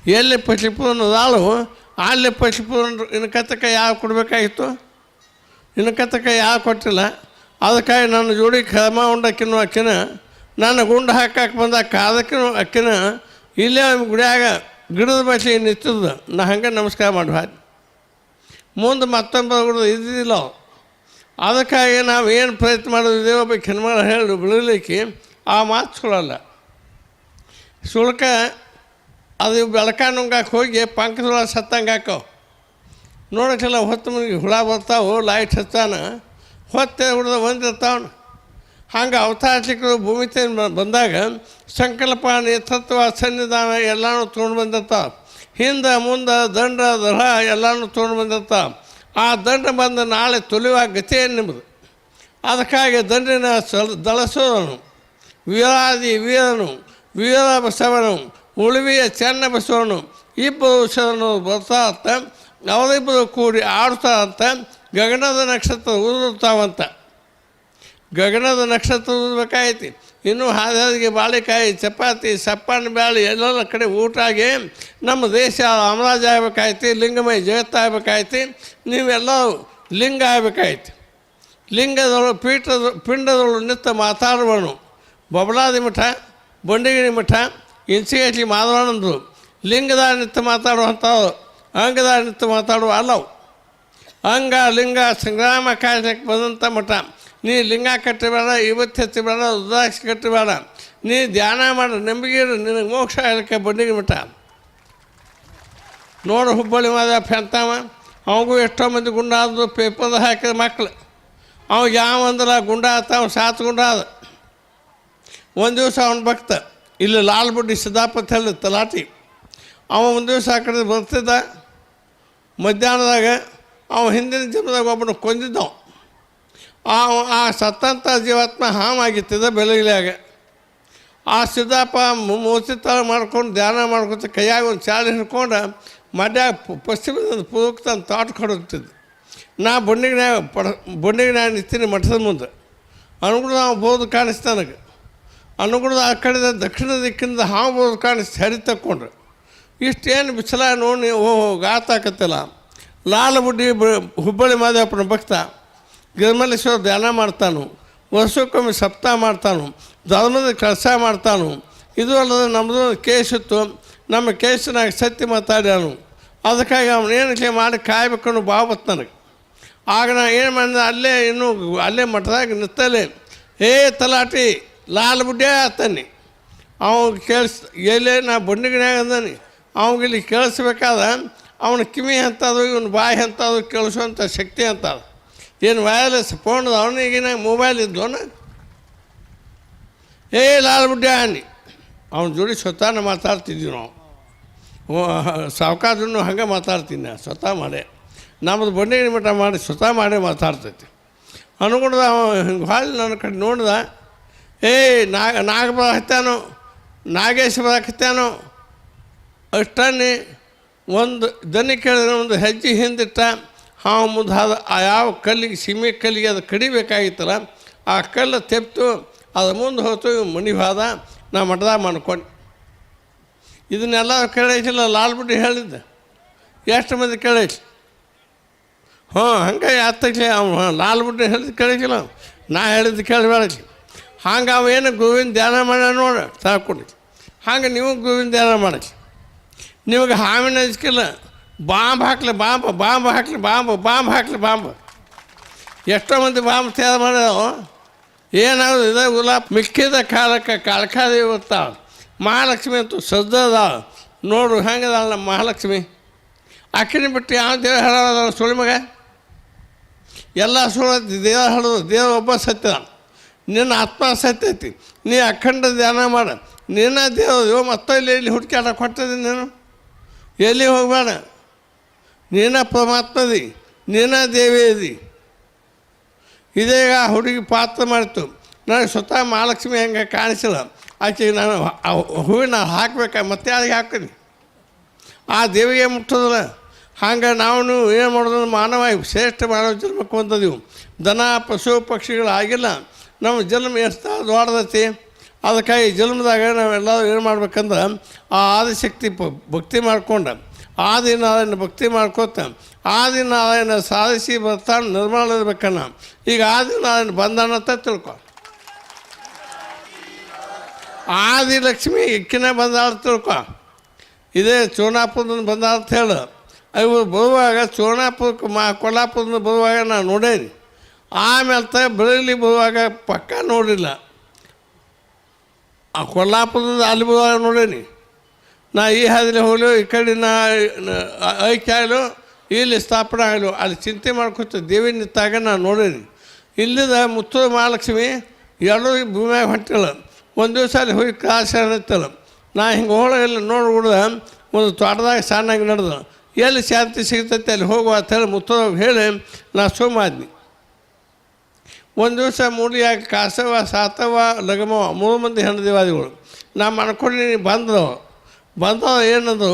ಎಲ್ಲಿ ಪಶುಪೂರ್ಣ ಅದಾಳು, ಅಲ್ಲಿ ಪಶುಪೂರ್ಣ ಇನ್ಕತ್ತಕ ಯಾವ ಕೊಡಬೇಕಾಗಿತ್ತು? ಇನ್ಕತ್ತಕ ಯಾವ ಕೊಟ್ಟಿಲ್ಲ. ಅದಕ್ಕಾಗಿ ನನ್ನ ಜೋಡಿ ಕ್ರಮ ಉಂಡಕ್ಕಿನೂ ಅಕ್ಕಿನ, ನನ್ನ ಗುಂಡು ಹಾಕಕ್ಕೆ ಬಂದಕ್ಕ ಅದಕ್ಕಿನೂ ಅಕ್ಕಿನ ಇಲ್ಲೇ ಗುಡಿಯಾಗ ಗಿಡದ ಬಸಿ ನಿಂತಿದ್ದು. ನಾ ಹಂಗೆ ನಮಸ್ಕಾರ ಮಾಡುವ ಮುಂದೆ ಮತ್ತೊಬ್ಬ ಇದ್ದಿಲ್ಲ. ಅದಕ್ಕಾಗಿ ನಾವು ಏನು ಪ್ರಯತ್ನ ಮಾಡೋದಿದ್ದೇವೆ ಒಬ್ಬ ಹೆಣ್ಮಗಳು ಹೇಳಿ ಬಿಡಲಿಕ್ಕೆ, ಆ ಮಾತು ಸುಳ್ಳಲ್ಲ. ಸುಳ್ಕ ಅದು ಬೆಳಕಾನುಂಗಾಕ ಹೋಗಿ ಪಂಕದೊಳಗೆ ಸತ್ತಂಗೆ ಹಾಕವು ನೋಡಕ್ಕೆಲ್ಲ ಹೊತ್ತು ಮನೆಗೆ ಹುಳ ಬರ್ತಾವೆ ಲೈಟ್ ಹಚ್ಚಾನ ಹೊತ್ತೆ ಹುಡ್ದ ಬಂದಿರ್ತಾವನು. ಹಂಗೆ ಅವತಾರಿಕರು ಭೂಮಿ ಬಂದಾಗ ಸಂಕಲ್ಪ ನೇತೃತ್ವ ಸನ್ನಿಧಾನ ಎಲ್ಲನೂ ತೊಗೊಂಡು ಬಂದಿರ್ತಾವೆ. ಹಿಂದೆ ಮುಂದೆ ದಂಡ ದರ ಎಲ್ಲನೂ ತೊಗೊಂಡು ಬಂದಂಥ ಆ ದಂಡ ಬಂದು ನಾಳೆ ತೊಲಿಯುವ ಗತಿ ನಿಮ್ಮದು ಅದಕ್ಕಾಗಿ ದಂಡಿನ ಸಲ ದಳಸೋದನು. ವೀರಾದಿ ವೀರನು, ವೀರ ಬಸವನು, ಉಳಿವಿಯ ಚೆನ್ನ ಬಸವನು, ಇಬ್ಬರು ಶರಣು ಬರ್ತಾ ಅಂತ, ಅವರಿಬ್ಬರು ಕೂಡಿ ಆಡ್ತಾ ಅಂತ, ಗಗನದ ನಕ್ಷತ್ರ ಉದುರುತ್ತಾವಂತ. ಗಗನದ ನಕ್ಷತ್ರ ಉದ್ಬೇಕಾಯ್ತಿ ಇನ್ನೂ ಹಾದಿಗೆ ಬಾಳೆಕಾಯಿ, ಚಪಾತಿ, ಸಪ್ಪನ ಬ್ಯಾಳಿ, ಎಲ್ಲೆಲ್ಲ ಕಡೆ ಊಟ ಆಗಿ ನಮ್ಮ ದೇಶ ಅಮರಾಜ ಆಗ್ಬೇಕಾಯ್ತು, ಲಿಂಗಮಯ ಜಗತ್ತು ಆಗ್ಬೇಕಾಯ್ತಿ, ನೀವೆಲ್ಲ ಲಿಂಗ ಆಗ್ಬೇಕಾಯ್ತಿ. ಲಿಂಗದವರು ಪೀಠದ ಪಿಂಡದವರು ನಿತ್ತ ಮಾತಾಡುವನು ಬಬಲಾದಿ ಮಠ, ಬಂಡಿಗಿರಿ ಮಠ ಇನ್ಸಿಗೇಟ್ಲಿ ಮಾಧವಾನಂದರು. ಲಿಂಗದ ನಿತ್ತ ಮಾತಾಡುವಂಥವ್ರು ಅಂಗದ ನಿತ್ತ ಮಾತಾಡುವ ಅಲ್ಲವು. ಅಂಗ, ಲಿಂಗ, ಸಂಗ್ರಾಮ ಕಾರ್ಯಕ್ಕೆ ಬಂದಂಥ ಮಠ. ನೀ ಲಿಂಗ ಕಟ್ಟಬೇಡ ಇವತ್ತು ಹಚ್ಚಬೇಡ ಉದಾಕ್ಷ ಕಟ್ಟಬೇಡ ನೀ ಧ್ಯಾನ ಮಾಡು ಇಡು ನಿನಗೆ ಮೋಕ್ಷ ಹೇಳಕ್ಕೆ ಬಂಡಿಗೆ ಮಠ ನೋಡು ಹುಬ್ಬಳ್ಳಿ ಮಾದ ಫೆಂತಾವ ಅವಗೂ ಎಷ್ಟೋ ಮಂದಿ ಗುಂಡ ಪೇಪರ್ದ ಹಾಕಿದ ಮಕ್ಳು. ಅವ ಯಾವ ಅಂದ್ರ ಗುಂಡ ಆತ ಅವ್ನು ಸಾತ್ ಗುಂಡ ಆದ. ಒಂದು ದಿವಸ ಅವನ ಭಕ್ತ, ಇಲ್ಲಿ ಲಾಲ್ ಬುಡ್ಡಿ ಸಿದ್ದಾಪತ್ ತಲಾಟಿ. ಅವ ಒಂದು ದಿವಸ ಆ ಕಡೆ ಬರ್ತಿದ್ದ. ಮಧ್ಯಾಹ್ನದಾಗ ಅವ ಹಿಂದಿನ ಜನ್ಮದಾಗ ಒಬ್ಬನು ಕೊಂದಿದ್ದವ. ಆ ಆ ಸತ್ತಂಥ ಜೀವಾತ್ಮ ಹಾಮಾಗಿತ್ತಿದ್ದ ಬೆಳಗಿಲ್ಯಾಗ ಆ ಸಿದ್ದಪ್ಪ ಥರ ಮಾಡ್ಕೊಂಡು ಧ್ಯಾನ ಮಾಡ್ಕೊತ ಕೈಯಾಗ ಒಂದು ಚಾಳಿ ಹಿಡ್ಕೊಂಡು ಮಡ್ಯಾಗ ಪಶ್ಚಿಮದಿಂದ ತಂದು ತೋಟ ಕೊಡುತ್ತಿದ್ದು ನಾ ಬೊಂಡಿಗ್ನ್ಯಾಗ ಪಡ ಬೊಂಡಿಗ್ನ್ಯಾಗ ನಿಂತೀನಿ ಮಠದ ಮುಂದೆ. ಅನುಗುಣ ನಾವು ಬೋದು ಕಾಣಿಸ್ತು ನನಗೆ. ಅನುಗುಣದ ಆ ಕಡೆ ದಕ್ಷಿಣ ದಿಕ್ಕಿಂದ ಹಾವು ಬೋದು ಕಾಣಿಸ್ತು ಹರಿ ತಕ್ಕೊಂಡ್ರು. ಇಷ್ಟೇನು ಬಿಸಿಲ ನೋಡಿ ಓಹೋ ಗಾತಾಕತ್ತಿಲ್ಲ ಲಾಲ ಬುಡ್ಡಿ ಹುಬ್ಬಳ್ಳಿ ಮಾದೇವಪ್ಪನ ಭಕ್ತ. ಗಿರಿಮಲ್ಲೇಶ್ವರ ಧ್ಯಾನ ಮಾಡ್ತಾನು, ವರ್ಷಕ್ಕೊಮ್ಮೆ ಸಪ್ತಾಹ ಮಾಡ್ತಾನು ಧರ್ಮದ ಕೆಲಸ ಮಾಡ್ತಾನು. ಇದು ಅಲ್ಲದೆ ನಮ್ಮದು ಕೇಸ್ ಇತ್ತು ನಮ್ಮ ಕೇಸಿನಾಗ ಸತ್ಯ ಮಾತಾಡ್ಯಾನು. ಅದಕ್ಕಾಗಿ ಅವನೇನು ಮಾಡಿ ಕಾಯ್ಬೇಕು ಬಾಬತ್ ನನಗೆ. ಆಗ ನಾ ಏನು ಮಾಡಿದೆ, ಅಲ್ಲೇ ಇನ್ನೂ ಅಲ್ಲೇ ಮಠದಾಗ ನಿತ್ತಲೆ ಏ ತಲಾಟಿ, ಲಾಲ್ ಬುಡ್ಡೆ ಆತನಿ ಅವ ಕೇಳಿಸ್, ಎಲ್ಲೇ ನಾ ಬಂಡಿಗನ್ಯಾಗ ಅಂದಾನಿ ಇಲ್ಲಿ ಕೇಳಿಸ್ಬೇಕಾದ, ಅವನ ಕಿವಿ ಅಂತದು ಇವನು ಬಾಯಿ ಅಂತದು ಕೇಳಿಸುವಂಥ ಶಕ್ತಿ ಅಂತದ ಏನು ವೈರ್ಲೆಸ್ ಫೋನ್ ಅವನಿಗಿನ ಮೊಬೈಲ್ ಇದ್ದವನ? ಏ ಲಾಲ್ ಬುಡ್ಡೆ ಅನ್ನಿ ಅವನ ಜೋಡಿ ಸ್ವತಃ ಮಾತಾಡ್ತಿದ್ವಿ ನಾವು. ಸಾವುಕಾರನು ಹಂಗೆ ಮಾತಾಡ್ತೀನಿ ಸ್ವತಃ ಮಾಡೇ. ನಮ್ಮದು ಬಂಡೆಗಿನ ಮಠ ಮಾಡಿ ಸ್ವತಃ ಮಾಡೇ ಮಾತಾಡ್ತೈತಿ. ಅನ್ಕೊಂಡ್ದ ಅವ ಹಿಂಗೆ ನನ್ನ ಕಡೆ ನೋಡ್ದ, ಏ, ನಾಗ ನಾಗ ಬರಕತ್ತಾನೋ ನಾಗೇಶ್ ಬರಕತ್ತಾನೋ ಅಷ್ಟನ್ನೇ, ಒಂದು ದನಿ ಕೇಳಿದ್ರೆ ಒಂದು ಹೆಜ್ಜೆ ಹಿಂದಿಟ್ಟ ಹಾವು ಮುದ್ದಾದ ಆ ಯಾವ ಕಲ್ಲಿಗೆ, ಸೀಮೆ ಕಲ್ಲಿಗೆ ಅದು ಕಡಿಬೇಕಾಗಿತ್ತಲ್ಲ, ಆ ಕಲ್ಲು ತೆಪ್ತು ಅದು ಮುಂದೆ ಹೋಯ್ತು ಮಣಿ ಹೋದ, ನಾ ಮಠದ ಮಾಡ್ಕೊಂಡು ಇದನ್ನೆಲ್ಲ ಕೇಳೈತಿಲ್ಲ ಲಾಲ್ಬಿಟ್ಟು ಹೇಳಿದ್ದೆ. ಎಷ್ಟು ಮಂದಿ ಕೇಳೈತಿ ಹ್ಞೂ, ಹಂಗೆ ಆತಕ್ಕೆ ಅವ್ನು ಹಾಂ ಲಾಲ್ಬಿಟ್ಟು ಹೇಳಿದ್ದು ಕೇಳಿಸಿಲ್ಲ ನಾ ಹೇಳಿದ್ದು ಕೇಳಬೇಡಿ ಹಂಗೆ ಅವ ಏನು ಗೋವಿಂದ ಧ್ಯಾನ ಮಾಡ ನೋಡ ಸಾಕೊಡಿ ಹಂಗೆ ನೀವು ಗೋವಿಂದ ಧ್ಯಾನ ಮಾಡಕ್ಕೆ. ನಿಮಗೆ ಹಾವಿನ ಹಚ್ಕಿಲ್ಲ ಬಾಂಬ್ ಹಾಕ್ಲಿ ಬಾಂಬ್ ಬಾಂಬ್ ಹಾಕ್ಲಿ ಬಾಂಬ್ ಬಾಂಬ್ ಹಾಕ್ಲಿ ಬಾಂಬ್. ಎಷ್ಟೋ ಮಂದಿ ಬಾಂಬ್ ತಯಾರು ಮಾಡೋ ಏನಾದ್ರು ಇದೇ ಗುಲಾಬ್ ಮಿಕ್ಕಿದ ಕಾಲಕ್ಕೆ ಕಾಳ್ಕಾದ ಇವತ್ತಾಳ ಮಹಾಲಕ್ಷ್ಮಿ ಅಂತೂ ಸದ್ದದ ನೋಡು ಹೆಂಗದಾಳ ನಮ್ಮ ಮಹಾಲಕ್ಷ್ಮಿ. ಅಕ್ಕಿನ ಬಿಟ್ಟು ಯಾವ ದೇವ ಹೇಳೋದ ಸುಳಿ ಮಗ? ಎಲ್ಲ ಸುಳ್ಳು ದೇವ ಹೇಳೋದು ದೇವ್ರ ಒಬ್ಬ ಸತ್ಯ. ನಿನ್ನ ಆತ್ಮ ಸತ್ಯ ಐತಿ. ನೀ ಅಖಂಡ ಧ್ಯಾನ ಮಾಡ. ನಿನ್ನ ದೇವ ಇವ ಮತ್ತೆ ಇಲ್ಲಿ ಇಲ್ಲಿ ಹುಡುಕಾಟ ಕೊಟ್ಟಿದ್ದೀನಿ ನೀನು? ಎಲ್ಲಿ ಹೋಗಬೇಡ ನೀನ ಪರಮಾತ್ಮದಿ ನೀನ ದೇವಿಯದಿ. ಇದೀಗ ಆ ಹುಡುಗಿ ಪಾತ್ರ ಮಾಡಿತು. ನನಗೆ ಸ್ವತಃ ಮಹಾಲಕ್ಷ್ಮಿ ಹೆಂಗೆ ಕಾಣಿಸಿಲ್ಲ. ಆಚೆ ನಾನು ಹೂವಿನ ಹಾಕ್ಬೇಕು? ಮತ್ತೆ ಅದಕ್ಕೆ ಹಾಕ್ತೀನಿ? ಆ ದೇವಿಗೆ ಮುಟ್ಟೋದಿಲ್ಲ. ಹಂಗೆ ನಾವು ಏನು ಮಾಡೋದು? ಮಾನವ ಶ್ರೇಷ್ಠ ಮಾನವ ಜನ್ಮಕ್ಕೆ ಬಂದದೀವು. ದನ, ಪಶು ಪಕ್ಷಿಗಳು ಆಗಿಲ್ಲ ನಮ್ಮ ಜನ್ಮ ಎಷ್ಟು ದೊಡ್ಡದೈತಿ. ಅದಕ್ಕಾಗಿ ಜನ್ಮದಾಗ ನಾವೆಲ್ಲ ಏನು ಮಾಡ್ಬೇಕಂದ್ರೆ ಆ ಆದಿಶಕ್ತಿ ಭಕ್ತಿ ಮಾಡ್ಕೊಂಡು ಆದಿನಾರಾಯಣ ಭಕ್ತಿ ಮಾಡ್ಕೋತ ಆ ಆದಿನಾರಾಯಣ ಸಾಧಿಸಿ ಬರ್ತಾನೆ, ನಿರ್ಮಾಣ ಇರ್ಬೇಕನ್ನ. ಈಗ ಆ ಆದಿನಾರಾಯಣ ಬಂದಾನ ಅಂತ ತಿಳ್ಕೊ. ಆದಿಲಕ್ಷ್ಮಿ ಇಕ್ಕಿನ ಬಂದಾಳ ತಿಳ್ಕೊ. ಇದೇ ಚೋಣಾಪುರದಿಂದ ಬಂದ ಅಂತ ಹೇಳು. ಇವರು ಬರುವಾಗ ಚೋಣಾಪುರಕ್ಕೆ ಮಾ ಕೊಲ್ಲಾಪುರದಿಂದ ಬರುವಾಗ ನಾನು ನೋಡೇನಿ. ಆಮೇಲೆ ತ ಬೆಳಿಲಿ ಬರುವಾಗ ಪಕ್ಕ ನೋಡಿಲ್ಲ. ಆ ಕೊಲ್ಲಾಪುರದಿಂದ ಅಲ್ಲಿ ಬರುವಾಗ ನೋಡೇನಿ. ನಾ ಈ ಹಾದಿಲಿ ಹೋಗ್ಲು, ಈ ಕಡೆ ನಾ ಐಕ್ಯ ಆಯ್ಲು ಇಲ್ಲಿ ಸ್ಥಾಪನೆ ಆಗಲು. ಅಲ್ಲಿ ಚಿಂತೆ ಮಾಡ್ಕೊತ ದೇವಿ ನಿಂತಾಗ ನಾನು ನೋಡೇನಿ. ಇಲ್ಲಿದ ಮುತ್ತು ಮಹಾಲಕ್ಷ್ಮಿ ಎರಡೂ ಭೂಮಿಯಾಗ ಹೊಂಟಿಲ್ಲ. ಒಂದು ದಿವಸ ಅಲ್ಲಿ ಹೋಗಿ ಕ್ಲಾಸ್ ಅನ್ನತ್ತಲ್ಲ ನಾ ಹಿಂಗೆ ಹೋಗಲ್ಲ ನೋಡ್ಬಿಡ್ದ ಒಂದು ತೋಟದಾಗ ಸಣ್ಣಾಗಿ ನಡೆದ. ಎಲ್ಲಿ ಶಾಂತಿ ಸಿಗ್ತೈತೆ ಅಲ್ಲಿ ಹೋಗುವ ಅಂತ ಹೇಳಿ ಮುತ್ತು ಹೇಳಿ ನಾ ಸುಮ್ಮಾದ್ನಿ ಒಂದು ದಿವಸ ಮೂಡಿಯಾಗ ಕಾಸವ ಸಾತವ ಲಗಮವ ಮೂರು ಮಂದಿ ಹೆಣ್ಣು ದೇವಾದಿಗಳು. ನಾ ಮಾಡ್ಕೊಂಡು ಬಂದವು ಬಂದವ ಏನದು?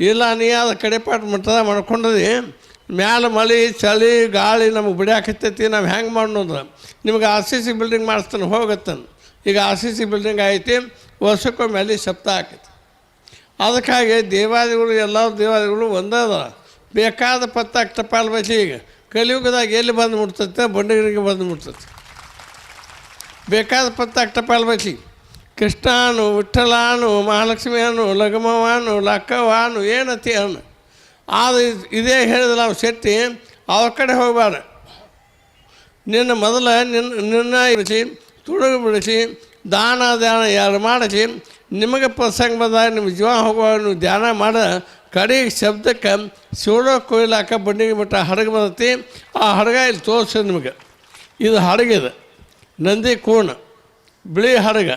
ಇಲ್ಲ, ನೀ ಅದು ಕಡೆಪಾಟ್ ಮಟ್ಟದ ಮಾಡ್ಕೊಂಡದಿ. ಮ್ಯಾಲೆ ಮಳೆ, ಚಳಿ, ಗಾಳಿ ನಮಗೆ ಬಿಡಾಕತ್ತೈತಿ ನಾವು ಹೆಂಗೆ ಮಾಡೋದು ನಿಮ್ಗೆ ಆರ್ ಸಿ ಸಿ ಬಿಲ್ಡಿಂಗ್ ಮಾಡಿಸ್ತಾನೆ, ಹೋಗತ್ತಾನೆ. ಈಗ ಆರ್ ಸಿ ಸಿ ಬಿಲ್ಡಿಂಗ್ ಐತಿ, ವರ್ಷಕ್ಕೊಮ್ಮೆ ಅಲ್ಲಿ ಸಪ್ತ ಆಕೈತಿ. ಅದಕ್ಕಾಗಿ ದೇವಾದಿಗಳು ಎಲ್ಲ ದೇವಾದಿಗಳು ಒಂದೇ ಅದ ಬೇಕಾದ ಪತ್ತ ಟಪಾಲ್ ಬಸಿ ಈಗ. ಕಲಿಯುಗದಾಗ ಎಲ್ಲಿ ಬಂದು ಮುಟ್ತೈತೆ? ಬಂಡಗಿರಿಗೆ ಬಂದು ಮುಟ್ತೈತೆ. ಬೇಕಾದ ಪತ್ತ ಟಪಾಲ್ ಬಸಿ ಕೃಷ್ಣಾನು, ವಿಠ್ಠಲಾನು ಮಹಾಲಕ್ಷ್ಮಿಯಾನು ಲಗಮವಾನು ಲಕ್ಕವಾನು, ಏನತಿ ಅನ್ನು ಆದರೆ ಇದೇ ಹೇಳಿದ ನಾವು ಶೆಟ್ಟಿ ಅವ್ರ ಕಡೆ ಹೋಗಬಾರ್ದು. ನಿನ್ನ ಮೊದಲ ನಿನ್ನ ನಿನ್ನ ಬಿಡಿಸಿ, ತುಡುಗು ಬಿಡಿಸಿ, ದಾನ, ಧ್ಯಾನ ಯಾರು ಮಾಡಿಸಿ, ನಿಮಗೆ ಪ್ರಸಂಗ ಬಂದಾಗ ನಿಮ್ಮ ಜೀವ ಹೋಗುವಾಗ ನೀವು ಧ್ಯಾನ ಮಾಡ, ಕಡೆ ಶಬ್ದಕ್ಕೆ ಶಿವಡೋ ಕೊಯ್ಲಾಕ ಬಂಡಿಗೆ ಬಿಟ್ಟ ಹಡಗು ಬರ್ತೈತಿ. ಆ ಹಡಗ ಇಲ್ಲಿ ತೋರಿಸಿ ನಿಮಗೆ. ಇದು ಹಡಗಿದೆ. ನಂದಿ ಕೂಣ ಬಿಳಿ ಹಡಗ.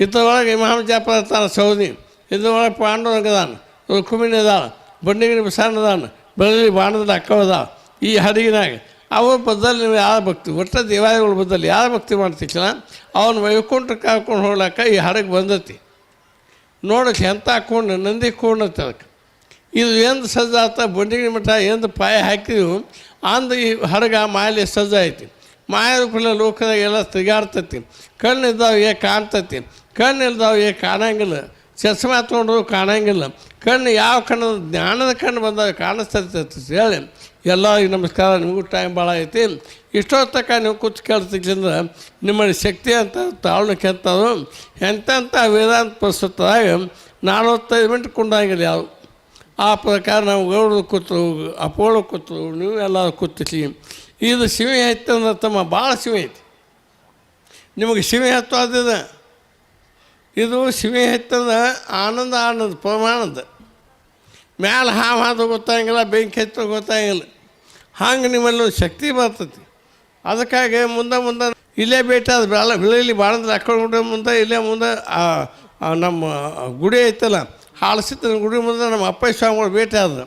ಇದ್ರೊಳಗೆ ಇಮಾಮ್ ಜಾಫರ್ ತಾನ ಸೌದಿ. ಇದ್ರೊಳಗೆ ಪಾಂಡುರಂಗ ಅದಾನ ರುಕ್ಮಿಣಿ ಅದಾನ ಬಂಡಿಗಿರಿ ಬಿಸಾನ ಅದಾನ ಬೆಳಲಿ ಬಾಣದಲ್ಲಿ ಅಕ್ಕವ ಈ ಹಡಗಿನಾಗ ಅವ್ರ ಬದ್ದಲ್ಲಿ ನೀವು ಯಾವ ಭಕ್ತಿ? ಒಟ್ಟು ದೇವಾಲಯಗಳ ಬದ್ದಲ್ಲಿ ಯಾವ ಭಕ್ತಿ ಮಾಡ್ತಿಲ್ಲ ಅವನು ವೈಕುಂಠ ಕರ್ಕೊಂಡು ಹೋಗ್ಲಾಕ ಈ ಹಡಗು ಬಂದತಿ. ನೋಡಕ್ಕೆ ಎಂಥ ಹಾಕೊಂಡು ನಂದಿ ಕೂಡತ್ತೆ ಅದಕ್ಕೆ. ಇದು ಎಂದು ಸಜ್ಜಾತ ಬಂಡಿಗಿನ ಮಠ ಎಂದು ಪಾಯ ಹಾಕಿದ್ವು. ಅಂದು ಈ ಹಡಗ ಮಾಲೆ ಸಜ್ಜ ಕೂಡ ಲೋಕದಾಗ ಎಲ್ಲ ತಿರುಗಾಡ್ತತಿ. ಕಣ್ಣು ಇದ್ದಾವೆ ಏ ಕಾಣ್ತೈತಿ. ಕಣ್ಣು ಇಲ್ದಾವೆ ಏ ಕಾಣಂಗಿಲ್ಲ. ಚಸ್ಮಾ ತೊಗೊಂಡ್ರು ಕಾಣಂಗಿಲ್ಲ. ಕಣ್ಣು ಯಾವ ಕಣ್ಣು, ಜ್ಞಾನದ ಕಣ್ಣು ಬಂದಾಗ ಕಾಣಿಸ್ತೈತಿ ಹೇಳಿ. ಎಲ್ಲರಿಗೂ ನಮಸ್ಕಾರ ನಿಮಗೂ ಟೈಮ್ ಭಾಳ ಐತಿ. ಇಷ್ಟೊತ್ತಕ್ಕ ನೀವು ಕೂತು ಕೇಳ್ತಿದ್ರಿಂದ ನಿಮ್ಮಲ್ಲಿ ಶಕ್ತಿ ಅಂತ ತಾಳ್ನ ಕೆತ್ತದು. ಎಂತೆಂಥ ವೇದಾಂತ ಪ್ರಸ್ತುತದಾಗ ನಲವತ್ತೈದು ಮಿನಿಟ್ ಕುಂಡಾಗಿಲ್ಲ ಯಾವ ಆ ಪ್ರಕಾರ ನಾವು ಗೌಡರು ಕೂತು ಅಪೋಳ ಕೂತು ನೀವು ಎಲ್ಲ ಕೂತಿಸಿ ಇದು ಶಿವೆ ಐತಂದ್ರೆ ತಮ್ಮ ಭಾಳ ಶಿವೆ ಐತಿ. ನಿಮಗೆ ಶಿವೆ ಹತ್ತು ಅದಿದೆ ಇದು ಶಿವೆ ಹತ್ತಂದ್ರೆ ಆನಂದ ಆನಂದ ಪ್ರಮಾಣದ ಮ್ಯಾಲೆ ಹಾವು ಹಾದು ಗೊತ್ತಾಗಿಲ್ಲ, ಬೆಂಕಿ ಹತ್ತು ಗೊತ್ತಾಗಿಲ್ಲ. ಹಂಗೆ ನಿಮ್ಮಲ್ಲಿ ಶಕ್ತಿ ಬರ್ತೈತಿ. ಅದಕ್ಕಾಗಿ ಮುಂದೆ ಮುಂದೆ ಇಲ್ಲೇ ಭೇಟಿ ಅದು ಬೆಳ ಬೆಳಲಿ ಬಾಣದಲ್ಲಿ ಹಾಕೊಂಡು ಮುಂದೆ, ಇಲ್ಲೇ ಮುಂದೆ ನಮ್ಮ ಗುಡಿ ಐತಲ್ಲ ಹಾಳಸಿದ್ದ ಗುಡಿ ಮುಂದೆ ನಮ್ಮ ಅಪ್ಪ ಸ್ವಾಮಿಗಳು ಭೇಟಿ ಆದ್ರು.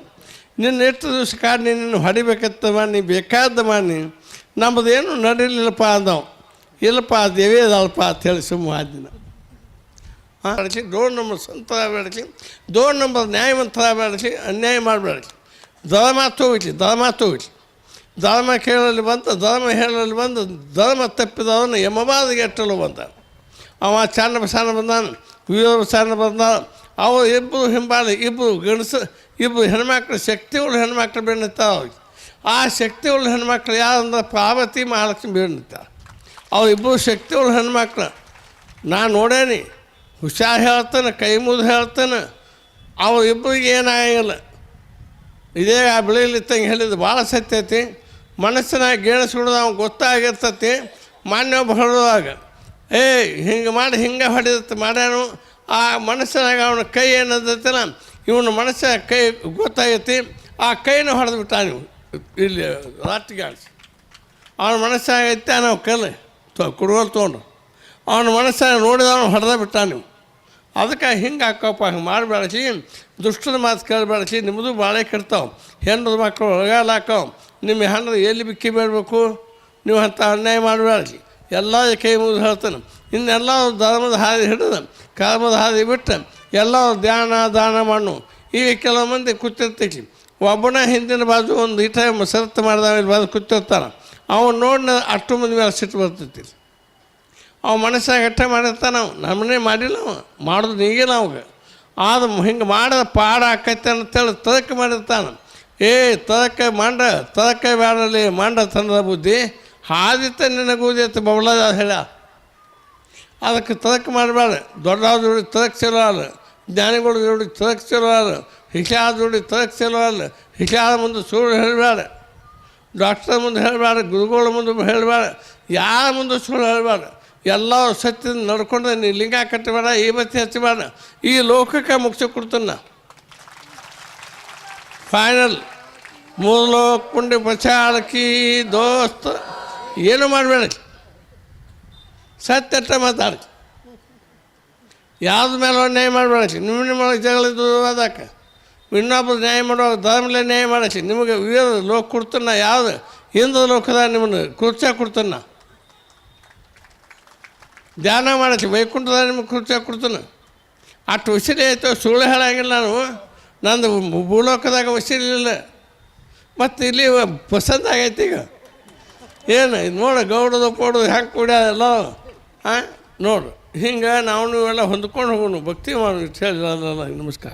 ನಿನ್ನ ಎಷ್ಟು ದಿವಸ ಕಾಡು ನಿನ್ನ ಹೊಡಿಬೇಕತ್ತ ಮಾಡಿ ಬೇಕಾದ ಮಾಡಿ, ನಮ್ಮದೇನು ನಡೀಲಿಲ್ಲಪ್ಪ ಅಂದವು. ಇಲ್ಲಪ್ಪ, ದೇವೇ ಅದಲ್ಪ ಅಂತ ಹೇಳಿ ಸುಮ್ಮ ಆದಿನ. ಹಾಂ ಬೆಳೆಸಿ ದೋಡ್ ನಂಬರ್ ಸಂತರ ಬೆಳೆಸಿ ದೋಡ್ ನಂಬರ್ ನ್ಯಾಯವಂತ ಬೆಳೆಸಿ ಅನ್ಯಾಯ ಮಾಡಬೇಡಿಸಿ ಧರ್ಮ ತೋಗಿಸಿ ಧರ್ಮ ತೋಗಿಸಿ ಧರ್ಮ ಕೇಳಲು ಬಂತ ಧರ್ಮ ಹೇಳಲು ಬಂದು, ಧರ್ಮ ತಪ್ಪಿದವನು ಯಮಬಾದಿಗೆ ಎಟ್ಟಲು ಬಂದ. ಅವ ಚನ್ನ ಬಸಾನ ಬಂದಾನ ವೀರ ಬಸಾನ ಬಂದಾನ, ಅವ ಇಬ್ಬರು ಹಿಂಬಾಲಿ ಇಬ್ಬರು ಗಂಡಸು ಇಬ್ಬರು ಹೆಣ್ಮಕ್ಳು ಶಕ್ತಿ ಉಳ್ಳ ಹೆಣ್ಮಕ್ಳು ಬೆಣ್ಣಿರ್ತಾವೆ ಆ ಶಕ್ತಿ ಉಳ್ಳ ಹೆಣ್ಮಕ್ಳು ಯಾರಂದ್ರೆ ಪಾರ್ವತಿ ಮಹಾಲಕ್ಷ್ಮಿ ಬೆಣ್ಣಿತ್ತ ಇಬ್ಬರು ಉಳ್ಳ ಹೆಣ್ಮಕ್ಳು. ನಾನು ನೋಡೇನಿ, ಹುಷಾರ್ ಹೇಳ್ತಾನೆ, ಕೈ ಮುದ್ದು ಹೇಳ್ತಾನೆ. ಅವು ಇಬ್ಬರಿಗೆ ಏನಾಗಿಲ್ಲ. ಇದೇ ಆ ಬೆಳೆಯಲಿತ್ತಂಗೆ ಹೇಳಿದ್ದು ಭಾಳ ಸತ್ಯ ಐತಿ. ಮನಸ್ಸಿನಾಗ ಗೇಣಿಸ್ಬಿಡೋದು ಅವ್ನು ಗೊತ್ತಾಗಿರ್ತತಿ. ಮಾನ್ಯ ಹೊಡೆದಾಗ ಏ ಹಿಂಗೆ ಮಾಡಿ, ಹಿಂಗೆ ಹೊಡೆದತ್ತೆ ಮಾಡ್ಯಾನು. ಆ ಮನಸ್ಸಿನಾಗ ಅವನ ಕೈ ಏನದತ್ತಲ್ಲ ಇವನ ಮನಸ್ಸ ಕೈ ಗೊತ್ತಾಗೈತಿ, ಆ ಕೈನ ಹೊಡೆದು ಬಿಟ್ಟ ನೀವು ಇಲ್ಲಿ ರಾತ್ರಿಗೆ ಆಡಿಸಿ ಅವನ ಮನಸ್ಸಾಗೈತೆ ನಾವು ಕಲ್ಲು ತೊ ಕುಡುಗೋಲು ತೊಗೊಂಡು. ಅವನ ಮನಸ್ಸಾಗ ನೋಡಿದವನು ಹೊಡೆದ ಬಿಟ್ಟ ನೀವು ಅದಕ್ಕೆ ಹಿಂಗೆ ಹಾಕಪ್ಪ, ಹಿಂಗೆ ಮಾಡಬೇಡಸಿ ದುಷ್ಟದ ಮಾತು ಕೇಳಬೇಡಸಿ ನಿಮ್ಮದು ಬಾಳೆ ಕೆಡ್ತಾವೆ ಹೆಣ್ಣು ಮಕ್ಕಳು ಒಳಗಾಲ ಹಾಕವು, ನಿಮ್ಮ ಹೆಣ್ಣು ಎಲ್ಲಿ ಬಿಕ್ಕಿ ಬೇಡಬೇಕು ನೀವು ಅಂಥ ಅನ್ಯಾಯ ಮಾಡಬೇಡಸಿ ಎಲ್ಲ ಕೈ ಮುಗಿದು ಹೇಳ್ತಾನೆ. ಇನ್ನೆಲ್ಲ ಧರ್ಮದ ಹಾದಿ ಹಿಡಿದು, ಕರ್ಮದ ಹಾದಿ ಬಿಟ್ಟು ಎಲ್ಲ ಧ್ಯಾನ, ದಾನ ಮಾಡು ಈಗ ಕೆಲವು ಮಂದಿ ಕೂತಿರ್ತೈತಿ ಒಬ್ಬನ ಹಿಂದಿನ ಬಾಜು ಒಂದು ಈಟ ಸರತ್ತು ಮಾಡಿದ ಇಲ್ಲಿ ಬಾಜು ಕೂತಿರ್ತಾನೆ. ಅವನು ನೋಡಿ ಅಷ್ಟು ಮಂದಿ ಮೇಲೆ ಸಿಟ್ಟು ಬರ್ತೈತಿ ಅವ ಮನಸ್ಸಾಗ ಅಟ್ಟೆ ಮಾಡಿರ್ತಾನೆ ನಾವು ನಮ್ಮನ್ನೇ ಮಾಡಿಲ್ಲ ಅವ ಮಾಡೋದು ಈಗಿಲ್ಲ ಅವಾಗ. ಆದ ಹಿಂಗೆ ಮಾಡಿದ ಪಾಡ ಆಕೈತೆ ಅಂತೇಳಿ ತದಕ್ಕೆ ಮಾಡಿರ್ತಾನೆ. ಏ ತದಕ್ಕೆ ಮಂಡ ತದಕ್ಕೆ ಬೇಡಲಿ ಮಂಡ ತಂದ ಬುದ್ಧಿ, ಹಾದಿತ್ತ ನಿನಗೂದಿತ್ತ ಬಬಲಾದ ಹೇಳ. ಅದಕ್ಕೆ ತದಕ್ಕೆ ಮಾಡಬೇಡ ದೊಡ್ಡವ್ರ ತದಕ್ಕೆ ಚಲೋ ಅಲ್ಲ ಜ್ಞಾನಿಗಳ ಚಲೋ ಅಲ್ಲ ಹಿಷಾದ ಚಲೋ ಅಲ್ಲ ಹಿಷಾದ ಮುಂದೆ ಸುಳ್ಳು ಹೇಳಬೇಡ. ಡಾಕ್ಟರ್ ಮುಂದೆ ಹೇಳಬೇಡ, ಗುರುಗಳ ಮುಂದೆ ಹೇಳಬೇಡ, ಯಾರ ಮುಂದೆ ಸುಳ್ಳು ಹೇಳಬೇಡ. ಎಲ್ಲ ಸತ್ಯದ ನಡ್ಕೊಂಡು ನೀ ಲಿಂಗ ಕಟ್ಟಬೇಡ, ಈ ಬತ್ತಿ ಹಚ್ಚಬೇಡ, ಈ ಲೋಕಕ್ಕೆ ಮುಗಿಸಿ ಕೊಡ್ತಾನ ಫೈನಲ್ ಮೂರು ಲೋಕ ಕುಂಡಿ ಪಚಾಳಕಿ ದೋಸ್ತ. ಏನು ಮಾಡಬೇಡ? ಸತ್ಯಟ ಮಾತಾಡಿ. ಯಾವ್ದು ಮೇಲೆ ನ್ಯಾಯ ಮಾಡಬೇಡಿ ನಿಮ್ಮ ನಿಮ್ಮೊಳಗೆ ಜಗಳ ಇದ್ದು ಅದಕ್ಕೆ. ಇನ್ನೊಬ್ಬರು ನ್ಯಾಯ ಮಾಡುವಾಗ ಧರ್ಮಲೇ ನ್ಯಾಯ ಮಾಡಕ್ಕೆ ನಿಮಗೆ ವೀರ ಲೋಕ ಕೊಡ್ತನ ಯಾವುದು? ಹಿಂದ ಲೋಕದ ನಿಮ್ಮನ್ನು ಕೃತ್ಯ ಕೊಡ್ತಾನ ಧ್ಯಾನ ಮಾಡಕ್ಕೆ ವೈಕುಂಠದ ನಿಮಗೆ ಕೃತ್ಯ ಕೊಡ್ತಾನ ಅಷ್ಟು ಉಸಿರಿ ಆಯಿತು ಸುಳ್ಳು ಹೇಳಂಗಿಲ್ಲ ನಾನು. ನಂದು ಭೂಲೋಕದಾಗ ಉಸಿರಿಲ್ಲ ಮತ್ತು ಇಲ್ಲಿ ಪಸಂದ್ ಆಗೈತಿ ಈಗ. ಏನು? ನೋಡು, ಗೌಡದ ಪೋಡೋದು ಹೆಂಗೆ ಕುಡಿಯೋದೆಲ್ಲ ಹಾಂ ನೋಡು. ಹಿಂಗೆ ನಾವು ಇವೆಲ್ಲ ಹೊಂದ್ಕೊಂಡು ಹೋಗೋಣ ಭಕ್ತಿ ಮಾಡಿ ಹೇಳಿ ನಮಸ್ಕಾರ.